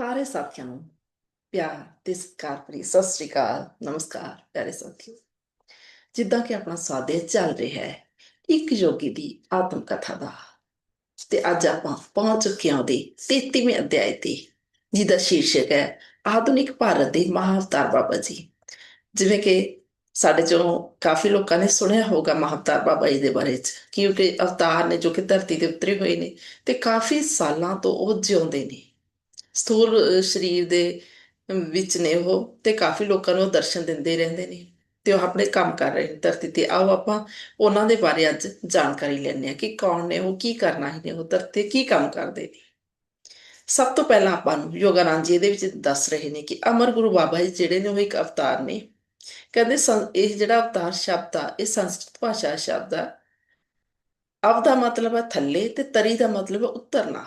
ਸਾਰੇ ਸਾਥੀਆਂ ਨੂੰ ਪਿਆਰ ਤੇ ਸਤਿਕਾਰ ਭਰੀ ਸਤਿ ਸ੍ਰੀ ਅਕਾਲ, ਨਮਸਕਾਰ, ਪਿਆਰੇ ਸਾਥੀਓ। ਜਿੱਦਾਂ ਕਿ ਆਪਣਾ ਸਾਦੇ ਚੱਲ ਰਿਹਾ ਹੈ, ਇੱਕ ਯੋਗੀ ਦੀ ਆਤਮ ਕਥਾ ਦਾ। ਤੇ ਅੱਜ ਆਪਾਂ ਪਹੁੰਚ ਚੁੱਕੇ ਹਾਂ ਉਹਦੇ 33ਵੇਂ ਅਧਿਆਇ ਤੇ, ਜਿਹਦਾ ਸ਼ੀਰਸ਼ਕ ਹੈ ਆਧੁਨਿਕ ਭਾਰਤ ਦੇ ਮਹਾਵਤਾਰ ਬਾਬਾ ਜੀ। ਜਿਵੇਂ ਕਿ ਸਾਡੇ ਚੋਂ ਕਾਫੀ ਲੋਕਾਂ ਨੇ ਸੁਣਿਆ ਹੋਗਾ ਮਹਾਵਤਾਰ ਬਾਬਾ ਜੀ ਦੇ ਬਾਰੇ ਚ, ਕਿਉਂਕਿ ਅਵਤਾਰ ਨੇ ਜੋ ਕਿ ਧਰਤੀ ਤੇ ਉਤਰੇ ਹੋਏ ਨੇ ਤੇ ਕਾਫੀ ਸਾਲਾਂ ਤੋਂ ਉਹ ਜਿਉਂਦੇ ਨੇ। ਸਥੂਲ ਸਰੀਰ ਦੇ ਵਿੱਚ ਨੇ ਉਹ ਤੇ ਕਾਫੀ ਲੋਕਾਂ ਨੂੰ ਉਹ ਦਰਸ਼ਨ ਦਿੰਦੇ ਰਹਿੰਦੇ ਨੇ ਤੇ ਉਹ ਆਪਣੇ ਕੰਮ ਕਰ ਰਹੇ ਨੇ ਧਰਤੀ ਤੇ। ਆਓ ਆਪਾਂ ਉਹਨਾਂ ਦੇ ਬਾਰੇ ਅੱਜ ਜਾਣਕਾਰੀ ਲੈਣੇ ਆ ਕਿ ਕੌਣ ਨੇ, ਉਹ ਕੀ ਕਰਨਾ ਹੈ ਨੇ, ਉਹ ਧਰਤੀ ਕੀ ਕੰਮ ਕਰਦੇ ਨੇ। ਸਭ ਤੋਂ ਪਹਿਲਾਂ ਆਪਾਂ ਨੂੰ ਯੋਗਾਨੰਦ ਜੀ ਇਹਦੇ ਵਿੱਚ ਦੱਸ ਰਹੇ ਨੇ ਕਿ ਅਮਰ ਗੁਰੂ ਬਾਬਾ ਜੀ ਜਿਹੜੇ ਨੇ ਉਹ ਇੱਕ ਅਵਤਾਰ ਨੇ। ਕਹਿੰਦੇ ਸੰ- ਇਹ ਜਿਹੜਾ ਅਵਤਾਰ ਸ਼ਬਦ ਆ, ਇਹ ਸੰਸਕ੍ਰਿਤ ਭਾਸ਼ਾ ਸ਼ਬਦ ਆ। ਅਵ ਦਾ ਮਤਲਬ ਹੈ ਥੱਲੇ ਤੇ ਤਰੀ ਦਾ ਮਤਲਬ ਹੈ ਉਤਰਨਾ।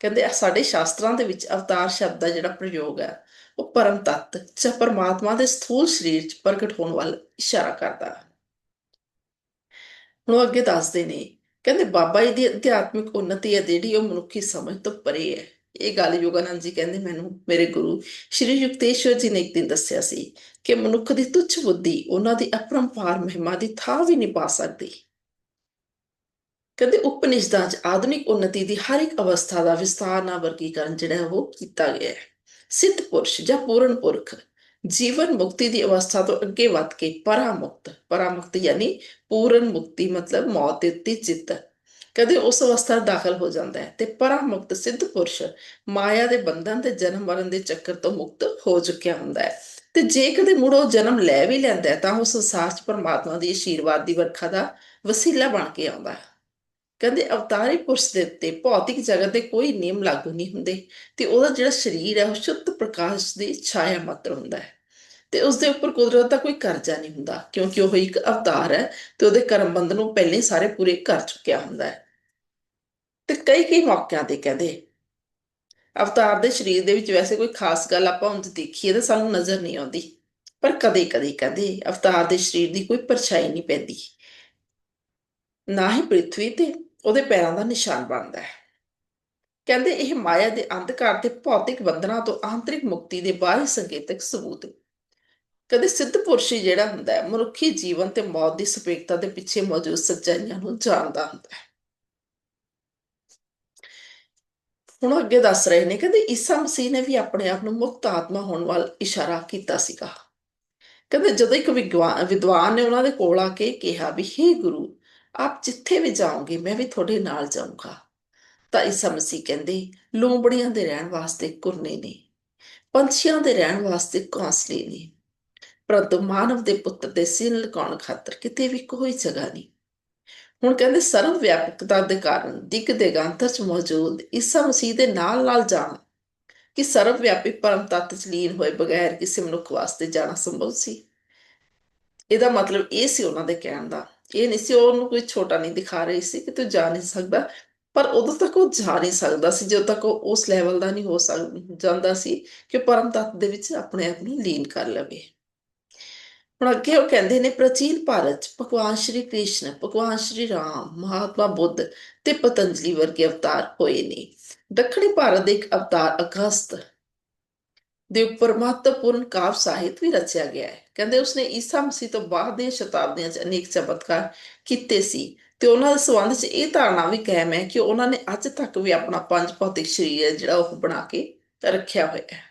ਕਹਿੰਦੇ ਸਾਡੇ ਸ਼ਾਸਤਰਾਂ ਦੇ ਵਿੱਚ ਅਵਤਾਰ ਸ਼ਬਦ ਦਾ ਜਿਹੜਾ ਪ੍ਰਯੋਗ ਹੈ, ਉਹ ਪਰਮ ਤੱਤ ਜਾਂ ਪਰਮਾਤਮਾ ਦੇ ਸਥੂਲ ਸਰੀਰ 'ਚ ਪ੍ਰਗਟ ਹੋਣ ਵੱਲ ਇਸ਼ਾਰਾ ਕਰਦਾ ਹੁਣ ਉਹ ਅੱਗੇ ਦੱਸਦੇ ਨੇ, ਕਹਿੰਦੇ ਬਾਬਾ ਜੀ ਦੀ ਅਧਿਆਤਮਿਕ ਉન્નਤੀ ਹੈ ਜਿਹੜੀ ਉਹ ਮਨੁੱਖੀ ਸਮਝ ਤੋਂ ਪਰੇ ਹੈ। ਇਹ ਗੱਲ ਯੋਗਾਨੰਦ ਜੀ ਕਹਿੰਦੇ ਮੈਨੂੰ, ਮੇਰੇ ਗੁਰੂ ਸ਼੍ਰੀ ਯੁਕਤੇਸ਼ਵਰ ਜੀ ਨੇ ਇੱਕ ਦਿਨ ਦੱਸਿਆ ਸੀ ਕਿ ਮਨੁੱਖ ਦੀ ਤੁੱਛ ਬੁੱਧੀ ਉਹਨਾਂ ਦੀ ਅਪਰੰਪਾਰ ਮਹਿਮਾ ਦੀ ਥਾਂ ਵੀ ਨਹੀਂ ਪਾ ਸਕਦੀ। ਕਹਿੰਦੇ ਉਪਨਿਸ਼ਦਾਂ 'ਚ ਆਧੁਨਿਕ ਉન્નਤੀ ਦੀ ਹਰ ਇੱਕ ਅਵਸਥਾ ਦਾ ਵਿਸਥਾਰ ਨਾਲ ਵਰਗੀਕਰਨ ਜਿਹੜਾ ਉਹ ਕੀਤਾ ਗਿਆ ਹੈ। ਸਿੱਧ ਪੁਰਸ਼ ਜਾਂ ਪੂਰਨ ਪੁਰਖ ਜੀਵਨ ਮੁਕਤੀ ਦੀ ਅਵਸਥਾ ਤੋਂ ਅੱਗੇ ਵੱਧ ਕੇ ਪਰਾਮੁਕਤ ਪਰਾਮੁਕਤ ਯਾਨੀ ਪੂਰਨ ਮੁਕਤੀ ਮਤਲਬ ਮੌਤ ਦੇ ਉੱਤੇ ਚਿੱਤ ਕਦੇ ਉਸ ਅਵਸਥਾ ਦਾਖਲ ਹੋ ਜਾਂਦਾ ਹੈ ਤੇ ਪਰਾਮੁਕਤ ਸਿੱਧ ਪੁਰਸ਼ ਮਾਇਆ ਦੇ ਬੰਧਨ ਤੇ ਜਨਮ ਮਰਨ ਦੇ ਚੱਕਰ ਤੋਂ ਮੁਕਤ ਹੋ ਚੁੱਕਿਆ ਹੁੰਦਾ ਹੈ। ਤੇ ਜੇ ਕਦੇ ਮੁੜ ਉਹ ਜਨਮ ਲੈ ਵੀ ਲੈਂਦਾ ਹੈ ਤਾਂ ਉਹ ਸੰਸਾਰ 'ਚ ਪਰਮਾਤਮਾ ਦੀ ਆਸ਼ੀਰਵਾਦ ਦੀ ਵਰਖਾ ਦਾ ਵਸੀਲਾ ਬਣ ਕੇ ਆਉਂਦਾ ਹੈ। ਕਹਿੰਦੇ ਅਵਤਾਰੀ ਪੁਰਸ਼ ਦੇ ਉੱਤੇ ਭੌਤਿਕ ਜਗਤ ਦੇ ਕੋਈ ਨਿਯਮ ਲਾਗੂ ਨਹੀਂ ਹੁੰਦੇ ਤੇ ਉਹਦਾ ਜਿਹੜਾ ਸਰੀਰ ਹੈ ਉਹ ਸ਼ੁੱਧ ਪ੍ਰਕਾਸ਼ ਦੀ ਛਾਇਆ ਮਾਤਰ ਹੁੰਦਾ ਹੈ ਤੇ ਉਸ ਦੇ ਉੱਪਰ ਕੁਦਰਤ ਦਾ ਕੋਈ ਕਰਜ਼ਾ ਨਹੀਂ ਹੁੰਦਾ ਕਿਉਂਕਿ ਉਹ ਇੱਕ ਅਵਤਾਰ ਹੈ ਤੇ ਉਹਦੇ ਕਰਮ ਬੰਧ ਨੂੰ ਪਹਿਲੇ ਸਾਰੇ ਪੂਰੇ ਕਰ ਚੁੱਕਿਆ ਹੁੰਦਾ ਹੈ। ਤੇ ਕਈ ਕਈ ਮੌਕਿਆਂ ਤੇ ਕਹਿੰਦੇ ਅਵਤਾਰ ਦੇ ਸਰੀਰ ਦੇ ਵਿੱਚ ਵੈਸੇ ਕੋਈ ਖਾਸ ਗੱਲ ਆਪਾਂ ਉਂਝ ਦੇਖੀਏ ਤਾਂ ਸਾਨੂੰ ਨਜ਼ਰ ਨਹੀਂ ਆਉਂਦੀ ਪਰ ਕਦੇ ਕਦੇ ਕਹਿੰਦੇ ਅਵਤਾਰ ਦੇ ਸਰੀਰ ਦੀ ਕੋਈ ਪਰਛਾਈ ਨਹੀਂ ਪੈਂਦੀ। ਨਾ ਹੀ ਪ੍ਰਿਥਵੀ ਤੇ ਉਹਦੇ ਪੈਰਾਂ ਦਾ ਨਿਸ਼ਾਨ ਬਣਦਾ ਹੈ। ਕਹਿੰਦੇ ਇਹ ਮਾਇਆ ਦੇ ਅੰਧਕਾਰ ਤੇ ਭੌਤਿਕ ਬੰਧਨਾਂ ਤੋਂ ਆਂਤਰਿਕ ਮੁਕਤੀ ਦੇ ਬਾਹਰੀ ਸੰਕੇਤਕ ਸਬੂਤ। ਹੈ ਕਦੇ ਸਿੱਧ ਪੁਰਸ਼ੀ ਜਿਹੜਾ ਹੁੰਦਾ ਹੈ, ਮਨੁੱਖੀ ਜੀਵਨ ਤੇ ਮੌਤ ਦੀ ਸਪੇਕਤਾ ਦੇ ਪਿੱਛੇ ਮੌਜੂਦ ਸੱਚਾਈਆਂ ਨੂੰ ਜਾਣਦਾ ਹੁੰਦਾ ਹੈ। ਹੁਣ ਅੱਗੇ ਦੱਸ ਰਹੇ ਨੇ, ਕਹਿੰਦੇ ਈਸਾ ਮਸੀਹ ਨੇ ਵੀ ਆਪਣੇ ਆਪ ਨੂੰ ਮੁਕਤ ਆਤਮਾ ਹੋਣ ਵੱਲ ਇਸ਼ਾਰਾ ਕੀਤਾ ਸੀਗਾ। ਕਹਿੰਦੇ ਜਦੋਂ ਇੱਕ ਵਿਗਵਾ- ਵਿਦਵਾਨ ਨੇ ਉਹਨਾਂ ਦੇ ਕੋਲ ਆ ਕੇ ਕਿਹਾ ਵੀ, ਹੇ ਗੁਰੂ ਆਪ ਜਿੱਥੇ ਵੀ ਜਾਓਗੇ, ਮੈਂ ਵੀ ਤੁਹਾਡੇ ਨਾਲ ਜਾਊਂਗਾ। ਤਾਂ ਈਸਾ ਮਸੀਹ ਕਹਿੰਦੇ ਲੂੰਬੜੀਆਂ ਦੇ ਰਹਿਣ ਵਾਸਤੇ ਕੁਰਨੇ ਨੇ, ਪੰਛੀਆਂ ਦੇ ਰਹਿਣ ਵਾਸਤੇ ਘੋਂਸਲੇ ਨੇ, ਪਰੰਤੂ ਮਾਨਵ ਦੇ ਪੁੱਤਰ ਦੇ ਸਿਰ ਲਗਾਉਣ ਖਾਤਰ ਕਿਤੇ ਵੀ ਕੋਈ ਜਗ੍ਹਾ ਨਹੀਂ। ਹੁਣ ਕਹਿੰਦੇ, ਸਰਵ ਵਿਆਪਕਤਾ ਦੇ ਕਾਰਨ ਦਿਗ ਦਿਗੰਤਰ ਚ ਮੌਜੂਦ ਈਸਾ ਮਸੀਹ ਦੇ ਨਾਲ ਨਾਲ ਜਾਣ ਕਿ ਸਰਵ ਵਿਆਪੀ ਪਰਮ ਤੱਤ ਚ ਲੀਨ ਹੋਏ ਬਗੈਰ ਕਿਸੇ ਮਨੁੱਖ ਵਾਸਤੇ ਜਾਣਾ ਸੰਭਵ ਸੀ। ਇਹਦਾ ਮਤਲਬ ਇਹ ਸੀ ਉਹਨਾਂ ਦੇ ਕਹਿਣ ਦਾ ਇਹ ਨਹੀਂ ਸੀ, ਉਹਨੂੰ ਕੋਈ ਛੋਟਾ ਨਹੀਂ ਦਿਖਾ ਰਹੀ ਸੀ ਕਿ ਤੂੰ ਜਾ ਨਹੀਂ ਸਕਦਾ। ਪਰ ਉਦੋਂ ਤੱਕ ਉਹ ਜਾ ਨਹੀਂ ਸਕਦਾ ਸੀ, ਜਦੋਂ ਤੱਕ ਉਹ ਉਸ ਲੈਵਲ ਦਾ ਨਹੀਂ ਹੋ ਸਕ, ਜਾਂਦਾ ਸੀ ਕਿ ਪਰਮ ਤੱਤ ਦੇ ਵਿੱਚ ਆਪਣੇ ਆਪ ਨੂੰ ਲੀਨ ਕਰ ਲਵੇ। ਹੁਣ ਅੱਗੇ ਉਹ ਕਹਿੰਦੇ ਨੇ, ਪ੍ਰਾਚੀਨ ਭਾਰਤ 'ਚ ਭਗਵਾਨ ਸ਼੍ਰੀ ਕ੍ਰਿਸ਼ਨ, ਭਗਵਾਨ ਸ਼੍ਰੀ ਰਾਮ, ਮਹਾਤਮਾ ਬੁੱਧ ਤੇ ਪਤੰਜਲੀ ਵਰਗੇ ਅਵਤਾਰ ਹੋਏ ਨੇ। ਦੱਖਣੀ ਭਾਰਤ ਦੇ ਇੱਕ ਅਵਤਾਰ ਅਗਸਤ ਦੇ ਉੱਪਰ ਮਹੱਤਵਪੂਰਨ ਕਾਵਿ ਸਾਹਿਤ ਵੀ ਰਚਿਆ ਗਿਆ ਹੈ। ਕਹਿੰਦੇ ਉਸਨੇ ਈਸਾ ਮਸੀਹ ਤੋਂ ਬਾਅਦ ਦੀਆਂ ਸ਼ਤਾਬਦੀਆਂ 'ਚ ਅਨੇਕ ਚਮਤਕਾਰ ਕੀਤੇ ਸੀ ਤੇ ਉਹਨਾਂ ਦੇ ਸੰਬੰਧ 'ਚ ਇਹ ਧਾਰਨਾ ਵੀ ਕਾਇਮ ਹੈ ਕਿ ਉਹਨਾਂ ਨੇ ਅੱਜ ਤੱਕ ਵੀ ਆਪਣਾ ਪੰਜ ਭੌਤਿਕ ਸਰੀਰ ਹੈ, ਜਿਹੜਾ ਉਹ ਬਣਾ ਕੇ ਰੱਖਿਆ ਹੋਇਆ ਹੈ।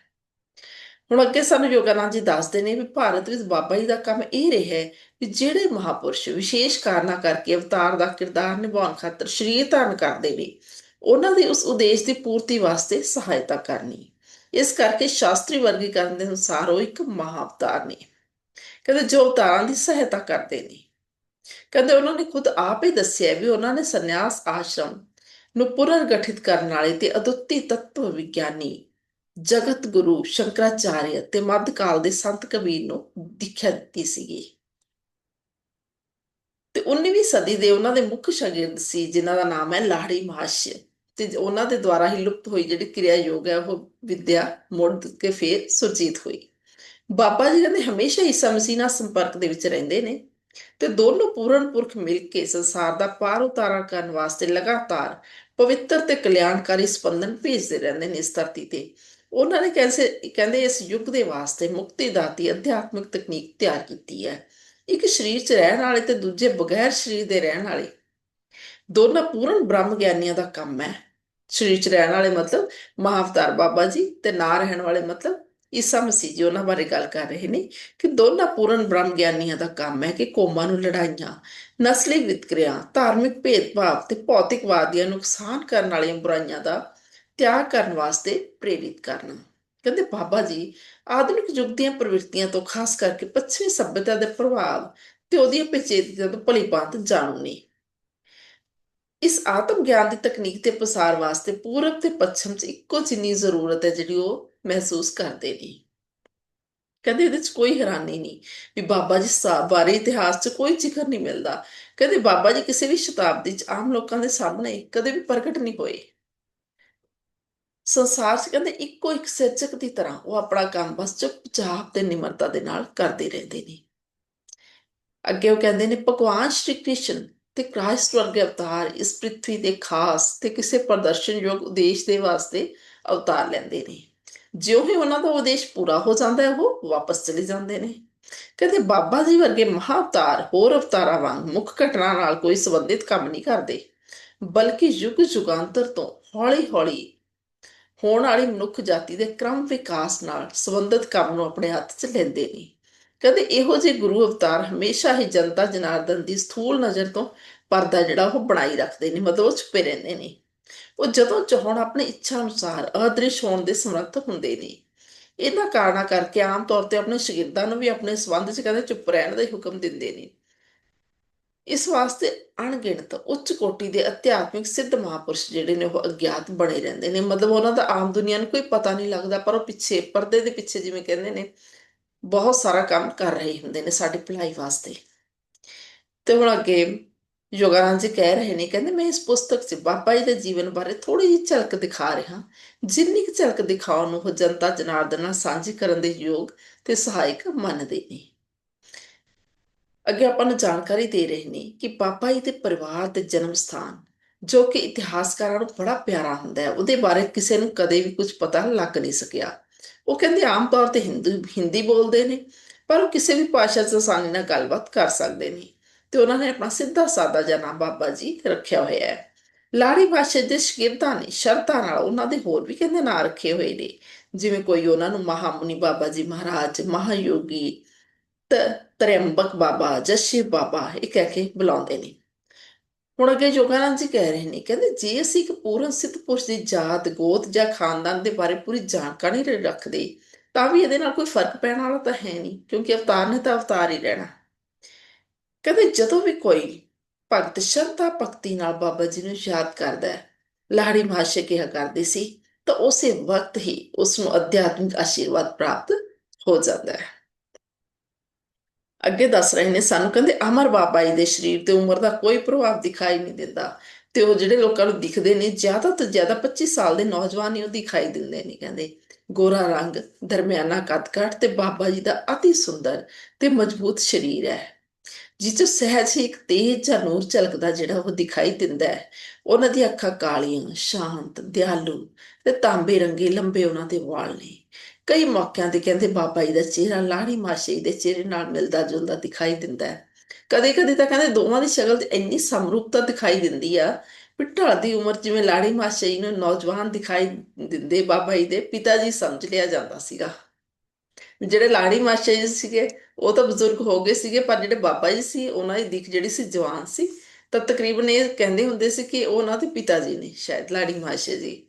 ਹੁਣ ਅੱਗੇ ਸਾਨੂੰ ਯੋਗਾਨੰਦ ਜੀ ਦੱਸਦੇ ਨੇ ਵੀ ਭਾਰਤ ਵਿੱਚ ਬਾਬਾ ਜੀ ਦਾ ਕੰਮ ਇਹ ਰਿਹਾ ਹੈ ਵੀ ਜਿਹੜੇ ਮਹਾਪੁਰਸ਼ ਵਿਸ਼ੇਸ਼ ਕਾਰਨਾਂ ਕਰਕੇ ਅਵਤਾਰ ਦਾ ਕਿਰਦਾਰ ਨਿਭਾਉਣ ਖਾਤਰ ਸਰੀਰ ਧਾਰਨ ਕਰਦੇ ਨੇ, ਉਹਨਾਂ ਦੇ ਉਸ ਉਦੇਸ਼ ਦੀ ਪੂਰਤੀ ਵਾਸਤੇ ਸਹਾਇਤਾ ਕਰਨੀ। ਇਸ ਕਰਕੇ ਸ਼ਾਸਤਰੀ ਵਰਗੀਕਰਨ ਦੇ ਅਨੁਸਾਰ ਉਹ ਇੱਕ ਮਹਾਅਵਤਾਰ ਨੇ। ਕਹਿੰਦੇ ਜੋ ਅਵਤਾਰਾਂ ਦੀ ਸਹਾਇਤਾ ਕਰਦੇ ਨੇ। ਕਹਿੰਦੇ ਉਹਨਾਂ ਨੇ ਖੁਦ ਆਪ ਹੀ ਦੱਸਿਆ ਵੀ ਉਹਨਾਂ ਨੇ ਸੰਨਿਆਸ ਆਸ਼ਰਮ ਨੂੰ ਪੁਨਰ ਗਠਿਤ ਕਰਨ ਵਾਲੇ ਤੇ ਅਦੁੱਤੀ ਤੱਤਵ ਵਿਗਿਆਨੀ ਜਗਤ ਗੁਰੂ ਸ਼ੰਕਰਾਚਾਰਿਆ ਤੇ ਮੱਧਕਾਲ ਦੇ ਸੰਤ ਕਬੀਰ ਨੂੰ ਦੀਖਿਆ ਦਿੱਤੀ ਸੀਗੀ। ਤੇ 19ਵੀਂ ਸਦੀ ਦੇ ਉਹਨਾਂ ਦੇ ਮੁੱਖ ਸ਼ਾਗਿਰਦ ਸੀ, ਜਿਨ੍ਹਾਂ ਦਾ ਨਾਮ ਹੈ ਲਾੜੀ ਮਹਾਸ਼ਯ। ਤੇ ਉਹਨਾਂ ਦੇ ਦੁਆਰਾ ਹੀ ਲੁਪਤ ਹੋਈ ਜਿਹੜੀ ਕਿਰਿਆ ਯੋਗ ਹੈ, ਉਹ ਵਿਦਿਆ ਮੁੜ ਕੇ ਫੇਰ ਸੁਰਜੀਤ ਹੋਈ। ਬਾਬਾ ਜੀ ਕਹਿੰਦੇ ਹਮੇਸ਼ਾ ਈਸਾ ਮਸੀਹ ਨਾਲ ਸੰਪਰਕ ਦੇ ਵਿੱਚ ਰਹਿੰਦੇ ਨੇ ਤੇ ਦੋਨੋਂ ਪੂਰਨ ਪੁਰਖ ਮਿਲ ਕੇ ਸੰਸਾਰ ਦਾ ਪਾਰ ਉਤਾਰਾ ਕਰਨ ਵਾਸਤੇ ਲਗਾਤਾਰ ਪਵਿੱਤਰ ਤੇ ਕਲਿਆਣਕਾਰੀ ਸਪੰਦਨ ਭੇਜਦੇ ਰਹਿੰਦੇ ਨੇ ਇਸ ਧਰਤੀ ਤੇ। ਉਹਨਾਂ ਨੇ ਕਹਿੰਦੇ ਕਹਿੰਦੇ ਇਸ ਯੁੱਗ ਦੇ ਵਾਸਤੇ ਮੁਕਤੀ ਦਾਤੀ ਅਧਿਆਤਮਿਕ ਤਕਨੀਕ ਤਿਆਰ ਕੀਤੀ ਹੈ। ਇੱਕ ਸਰੀਰ 'ਚ ਰਹਿਣ ਵਾਲੇ ਤੇ ਦੂਜੇ ਬਗੈਰ ਸਰੀਰ ਦੇ ਰਹਿਣ ਵਾਲੇ। ਦੋਨਾਂ ਪੂਰਨ ਬ੍ਰਹਮ ਗਿਆਨੀਆਂ ਦਾ ਕੰਮ ਹੈ। ਸਰੀਰ 'ਚ ਰਹਿਣ ਵਾਲੇ ਮਤਲਬ ਮਹਾਵਤਾਰ ਬਾਬਾ ਜੀ ਤੇ ਨਾ ਰਹਿਣ ਵਾਲੇ ਮਤਲਬ ਈਸਾ ਮਸੀਹ ਜੀ, ਉਹਨਾਂ ਬਾਰੇ ਗੱਲ ਕਰ ਰਹੇ ਨੇ ਕਿ ਦੋਨਾਂ ਪੂਰਨ ਬ੍ਰਹਮ ਗਿਆਨੀਆਂ ਦਾ ਕੰਮ ਹੈ ਕਿ ਕੌਮਾਂ ਨੂੰ ਲੜਾਈਆਂ, ਨਸਲੀ ਵਿਤਕਰਿਆਂ, ਧਾਰਮਿਕ ਭੇਦਭਾਵ ਤੇ ਭੌਤਿਕਵਾਦੀਆਂ ਨੂੰ ਨੁਕਸਾਨ ਕਰਨ ਵਾਲੀਆਂ ਬੁਰਾਈਆਂ ਦਾ ਤਿਆਗ ਕਰਨ ਵਾਸਤੇ ਪ੍ਰੇਰਿਤ ਕਰਨਾ। ਕਹਿੰਦੇ ਬਾਬਾ ਜੀ, ਆਧੁਨਿਕ ਯੁੱਗ ਦੀਆਂ ਪ੍ਰਵਿਰਤੀਆਂ ਤੋਂ ਖਾਸ ਕਰਕੇ ਪੱਛਮੀ ਸਭਿਅਤਾ ਦੇ ਪ੍ਰਭਾਵ ਤੇ ਉਹਦੀਆਂ ਪੇਚੀਦਗੀਆਂ ਤੋਂ ਭਲੀ ਜਾਣੂ ਨੇ। ਇਸ ਆਤਮ ਗਿਆਨ ਦੀ ਤਕਨੀਕ ਤੇ ਪ੍ਰਸਾਰ ਵਾਸਤੇ ਪੂਰਬ ਤੇ ਪੱਛਮ 'ਚ ਇੱਕੋ ਜਿੰਨੀ ਜ਼ਰੂਰਤ ਹੈ ਜਿਹੜੀ ਉਹ ਮਹਿਸੂਸ ਕਰਦੇ ਨੇ। ਕਹਿੰਦੇ ਇਹਦੇ 'ਚ ਕੋਈ ਹੈਰਾਨੀ ਨਹੀਂ ਵੀ ਬਾਬਾ ਜੀ ਸਾਹਿਬ ਬਾਰੇ ਇਤਿਹਾਸ 'ਚ ਕੋਈ ਜ਼ਿਕਰ ਨਹੀਂ ਮਿਲਦਾ। ਕਹਿੰਦੇ ਬਾਬਾ ਜੀ ਕਿਸੇ ਵੀ ਸ਼ਤਾਬਦੀ 'ਚ ਆਮ ਲੋਕਾਂ ਦੇ ਸਾਹਮਣੇ ਕਦੇ ਵੀ ਪ੍ਰਗਟ ਨਹੀਂ ਹੋਏ। ਸੰਸਾਰ 'ਚ ਕਹਿੰਦੇ ਇੱਕੋ ਇੱਕ ਸਿਰਜਕ ਦੀ ਤਰ੍ਹਾਂ ਉਹ ਆਪਣਾ ਕੰਮ ਬਸ ਚੁੱਪਚਾਪ ਤੇ ਨਿਮਰਤਾ ਦੇ ਨਾਲ ਕਰਦੇ ਰਹਿੰਦੇ ਨੇ। ਅੱਗੇ ਉਹ ਕਹਿੰਦੇ ਨੇ, ਭਗਵਾਨ ਸ਼੍ਰੀ ਕ੍ਰਿਸ਼ਨ ਤੇ ਕ੍ਰਾਈਸਟ ਵਰਗੇ ਅਵਤਾਰ ਇਸ ਪ੍ਰithvi ਦੇ ਖਾਸ ਤੇ ਕਿਸੇ ਪ੍ਰਦਰਸ਼ਨਯੋਗ ਉਦੇਸ਼ ਦੇ ਵਾਸਤੇ ਅਵਤਾਰ ਲੈਂਦੇ ਨੇ। ਜਿਉਂ ਹੀ ਉਹਨਾਂ ਦਾ ਉਦੇਸ਼ ਪੂਰਾ ਹੋ ਜਾਂਦਾ ਹੈ, ਉਹ ਵਾਪਸ ਚਲੇ ਜਾਂਦੇ ਨੇ। ਕਹਿੰਦੇ ਬਾਬਾ ਜੀ ਵਰਗੇ ਮਹਾਅਵਤਾਰ ਹੋਰ ਅਵਤਾਰਾਂ ਵਾਂਗ ਮੁੱਖ ਘਟਨਾ ਨਾਲ ਕੋਈ ਸੰਬੰਧਿਤ ਕੰਮ ਨਹੀਂ ਕਰਦੇ, ਬਲਕਿ ਯੁੱਗ ਯੁਗਾਂਤਰ ਤੋਂ ਹੌਲੀ-ਹੌਲੀ ਹੋਣ ਵਾਲੀ ਮਨੁੱਖ ਜਾਤੀ ਦੇ ਕ੍ਰਮ ਵਿਕਾਸ ਨਾਲ ਸੰਬੰਧਿਤ ਕੰਮ ਨੂੰ ਆਪਣੇ ਹੱਥ 'ਚ ਲੈਂਦੇ ਨੇ। ਕਹਿੰਦੇ ਇਹੋ ਜਿਹੇ ਗੁਰੂ ਅਵਤਾਰ ਹਮੇਸ਼ਾ ਹੀ ਜਨਤਾ ਜਨਾਰਦਨ ਦੀ ਸਥੂਲ ਨਜ਼ਰ ਤੋਂ ਪਰਦਾ ਜਿਹੜਾ ਉਹ ਬਣਾਈ ਰੱਖਦੇ ਨੇ, ਮਤਲਬ ਉਹ ਛੁਪੇ ਰਹਿੰਦੇ ਨੇ। ਉਹ ਜਦੋਂ ਚਾਹਣ ਆਪਣੀ ਇੱਛਾ ਅਨੁਸਾਰ ਅਦ੍ਰਿਸ਼ ਹੋਣ ਦੇ ਸਮਰੱਥ ਹੁੰਦੇ ਨੇ। ਇਹਨਾਂ ਕਾਰਨਾਂ ਕਰਕੇ ਆਮ ਤੌਰ ਤੇ ਆਪਣੇ ਸ਼ਾਗਿਰਦਾਂ ਨੂੰ ਵੀ ਆਪਣੇ ਸਬੰਧ 'ਚ ਕਹਿੰਦੇ ਚੁੱਪ ਰਹਿਣ ਦਾ ਹੁਕਮ ਦਿੰਦੇ ਨੇ। ਇਸ ਵਾਸਤੇ ਅਣਗਿਣਤ, ਉੱਚ ਕੋਟੀ ਦੇ ਅਧਿਆਤਮਿਕ ਸਿੱਧ ਮਹਾਪੁਰਸ਼ ਜਿਹੜੇ ਨੇ ਉਹ ਅਗਿਆਤ ਬਣੇ ਰਹਿੰਦੇ ਨੇ। ਮਤਲਬ ਉਹਨਾਂ ਦਾ ਆਮ ਦੁਨੀਆ ਨੂੰ ਕੋਈ ਪਤਾ ਨਹੀਂ ਲੱਗਦਾ, ਪਰ ਉਹ ਪਿੱਛੇ, ਪਰਦੇ ਦੇ ਪਿੱਛੇ ਜਿਵੇਂ ਕਹਿੰਦੇ ਨੇ ਬਹੁਤ ਸਾਰਾ ਕੰਮ ਕਰ ਰਹੇ ਹੁੰਦੇ ਨੇ ਸਾਡੀ ਭਲਾਈ ਵਾਸਤੇ। ਤੇ ਹੁਣ ਅੱਗੇ ਯੋਗਾਨੰਦ ਜੀ ਕਹਿ ਰਹੇ ਨੇ, ਕਹਿੰਦੇ ਮੈਂ ਇਸ ਪੁਸਤਕ 'ਚ ਬਾਬਾ ਜੀ ਦੇ ਜੀਵਨ ਬਾਰੇ ਥੋੜੀ ਜਿਹੀ ਝਲਕ ਦਿਖਾ ਰਿਹਾ। ਜਿੰਨੀ ਕੁ ਝਲਕ ਦਿਖਾਉਣ ਨੂੰ ਉਹ ਜਨਤਾ ਜਨਾਰਦਨ ਨਾਲ ਸਾਂਝੀ ਕਰਨ ਦੇ ਯੋਗ ਤੇ ਸਹਾਇਕ ਮੰਨਦੇ ਨੇ। ਅੱਗੇ ਆਪਾਂ ਨੂੰ ਜਾਣਕਾਰੀ ਦੇ ਰਹੇ ਨੇ ਕਿ ਬਾਬਾ ਜੀ ਦੇ ਪਰਿਵਾਰ ਦੇ ਜਨਮ ਸਥਾਨ, ਜੋ ਕਿ ਇਤਿਹਾਸਕਾਰਾਂ ਨੂੰ ਬੜਾ ਪਿਆਰਾ ਹੁੰਦਾ ਹੈ, ਉਹਦੇ ਬਾਰੇ ਕਿਸੇ ਨੂੰ ਕਦੇ ਵੀ ਕੁਝ ਪਤਾ ਲੱਗ ਨਹੀਂ ਸਕਿਆ। ਉਹ ਕਹਿੰਦੇ ਆਮ ਤੌਰ ਤੇ ਹਿੰਦੂ, ਹਿੰਦੀ ਬੋਲਦੇ ਨੇ, ਪਰ ਉਹ ਕਿਸੇ ਵੀ ਭਾਸ਼ਾ 'ਚ ਆਸਾਨੀ ਨਾਲ ਗੱਲਬਾਤ ਕਰ ਸਕਦੇ ਨੇ ਤੇ ਉਹਨਾਂ ਨੇ ਆਪਣਾ ਸਿੱਧਾ ਸਾਦਾ ਜਿਹਾ ਨਾਮ ਬਾਬਾ ਜੀ ਰੱਖਿਆ ਹੋਇਆ ਹੈ। ਲਾੜੀ ਭਾਸ਼ਾ ਦੇ ਸ਼ਗਿਰਦਾਂ ਨੇ ਸ਼ਰਤਾਂ ਨਾਲ ਉਹਨਾਂ ਦੇ ਹੋਰ ਵੀ ਕਹਿੰਦੇ ਨਾਂ ਰੱਖੇ ਹੋਏ ਨੇ, ਜਿਵੇਂ ਕੋਈ ਉਹਨਾਂ ਨੂੰ ਮਹਾਮੁਨੀ ਬਾਬਾ ਜੀ ਮਹਾਰਾਜ, ਮਹਾਯੋਗੀ, ਤ ਤਰੰਬਕ ਬਾਬਾ ਜਸ਼ਿਵ ਬਾਬਾ ਇਹ ਕਹਿ ਕੇ ਬੁਲਾਉਂਦੇ ਨੇ। ਹੁਣ ਅੱਗੇ ਯੋਗਾਨੰਦ ਜੀ ਕਹਿ ਰਹੇ ਨੇ, ਕਹਿੰਦੇ ਜੇ ਅਸੀਂ ਇੱਕ ਪੂਰਨ ਸਿੱਧ ਪੁਰਸ਼ ਦੀ ਜਾਤ, ਗੋਤ ਜਾਂ ਖਾਨਦਾਨ ਦੇ ਬਾਰੇ ਪੂਰੀ ਜਾਣਕਾਰੀ ਰੱਖਦੇ, ਤਾਂ ਵੀ ਇਹਦੇ ਨਾਲ ਕੋਈ ਫ਼ਰਕ ਪੈਣ ਵਾਲਾ ਤਾਂ ਹੈ ਨਹੀਂ, ਕਿਉਂਕਿ ਅਵਤਾਰ ਨੇ ਤਾਂ ਅਵਤਾਰ ਹੀ ਰਹਿਣਾ। ਕਹਿੰਦੇ ਜਦੋਂ ਵੀ ਕੋਈ ਭਗਤ ਸ਼ਰਧਾ ਭਗਤੀ ਨਾਲ ਬਾਬਾ ਜੀ ਨੂੰ ਯਾਦ ਕਰਦਾ ਹੈ, ਲਾੜੀ ਮਹਾਸ਼ੇ ਕਿਹਾ ਕਰਦੇ ਸੀ, ਤਾਂ ਉਸੇ ਵਕਤ ਹੀ ਉਸ ਨੂੰ ਅਧਿਆਤਮਿਕ ਆਸ਼ੀਰਵਾਦ ਪ੍ਰਾਪਤ ਹੋ ਜਾਂਦਾ ਹੈ। ਅੱਗੇ ਦੱਸ ਰਹੇ ਨੇ ਸਾਨੂੰ, ਕਹਿੰਦੇ ਅਮਰ ਬਾਬਾ ਜੀ ਦੇ ਸਰੀਰ ਤੇ ਉਮਰ ਦਾ ਕੋਈ ਪ੍ਰਭਾਵ ਦਿਖਾਈ ਨਹੀਂ ਦਿੰਦਾ। ਤੇ ਉਹ ਜਿਹੜੇ ਲੋਕਾਂ ਨੂੰ ਦਿਖਦੇ ਨੇ, ਜ਼ਿਆਦਾ ਤੋਂ ਜ਼ਿਆਦਾ 25 ਸਾਲ ਦੇ ਨੌਜਵਾਨ ਹੀ ਉਹ ਦਿਖਾਈ ਦਿੰਦੇ ਨੇ, ਕਹਿੰਦੇ। ਗੋਰਾ ਰੰਗ, ਦਰਮਿਆਨਾ ਕੱਦ-ਕਾਠ ਤੇ ਬਾਬਾ ਜੀ ਦਾ ਅਤੀ ਸੁੰਦਰ ਤੇ ਮਜ਼ਬੂਤ ਸਰੀਰ ਹੈ। ਜਿਸ 'ਚ ਸਹਿਜ ਹੀ ਇੱਕ ਤੇਜ ਜਾਂ ਨੂਰ ਝਲਕਦਾ ਜਿਹੜਾ ਉਹ ਦਿਖਾਈ ਦਿੰਦਾ ਹੈ। ਉਹਨਾਂ ਦੀਆਂ ਅੱਖਾਂ ਕਾਲੀਆਂ, ਸ਼ਾਂਤ, ਦਿਆਲੂ ਤੇ ਤਾਂਬੇ ਰੰਗੇ ਲੰਬੇ ਉਹਨਾਂ ਦੇ ਵਾਲ ਨੇ। ਕਈ ਮੌਕਿਆਂ ਤੇ ਕਹਿੰਦੇ ਬਾਬਾ ਜੀ ਦਾ ਚਿਹਰਾ, ਲਾੜੀ ਮਾਸ਼ੇ ਦੇ ਚਿਹਰੇ ਨਾਲ ਮਿਲਦਾ ਜੁਲਦਾ ਦਿਖਾਈ ਦਿੰਦਾ ਹੈ। ਕਦੇ ਕਦੇ ਤਾਂ ਕਹਿੰਦੇ ਦੋਵਾਂ ਦੀ ਸ਼ਕਲ 'ਚ ਇੰਨੀ ਸਮਰੂਪਤਾ ਦਿਖਾਈ ਦਿੰਦੀ ਆ ਵੀ ਢਲਦੀ ਉਮਰ ਜਿਵੇਂ ਲਾੜੀ ਮਾਸ਼ੇ ਜੀ ਨੂੰ ਨੌਜਵਾਨ ਦਿਖਾਈ ਦਿੰਦੇ ਬਾਬਾ ਜੀ ਦੇ ਪਿਤਾ ਜੀ ਸਮਝ ਲਿਆ ਜਾਂਦਾ ਸੀਗਾ। ਜਿਹੜੇ ਲਾੜੀ ਮਾਸ਼ੇ ਜੀ ਸੀਗੇ, ਉਹ ਤਾਂ ਬਜ਼ੁਰਗ ਹੋ ਗਏ ਸੀਗੇ, ਪਰ ਜਿਹੜੇ ਬਾਬਾ ਜੀ ਸੀ, ਉਹਨਾਂ ਦੀ ਦਿੱਖ ਜਿਹੜੀ ਸੀ ਜਵਾਨ ਸੀ, ਤਾਂ ਤਕਰੀਬਨ ਇਹ ਕਹਿੰਦੇ ਹੁੰਦੇ ਸੀ ਕਿ ਉਹ ਉਹਨਾਂ ਦੇ ਪਿਤਾ ਜੀ ਨੇ ਸ਼ਾਇਦ ਲਾੜੀ ਮਾਸ਼ੇ ਜੀ।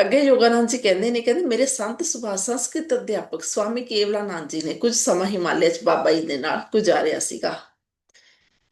ਅੱਗੇ ਯੋਗਾਨੰਦ ਜੀ ਕਹਿੰਦੇ ਨੇ, ਕਹਿੰਦੇ ਮੇਰੇ ਸੰਤ ਸੁਭਾਅ ਸੰਸਕ੍ਰਿਤ ਅਧਿਆਪਕ ਸਵਾਮੀ ਕੇਵਲਾਨੰਦ ਜੀ ਨੇ ਕੁਝ ਸਮਾਂ ਹਿਮਾਲਿਆ 'ਚ ਬਾਬਾ ਜੀ ਦੇ ਨਾਲ ਗੁਜ਼ਾਰਿਆ ਸੀਗਾ।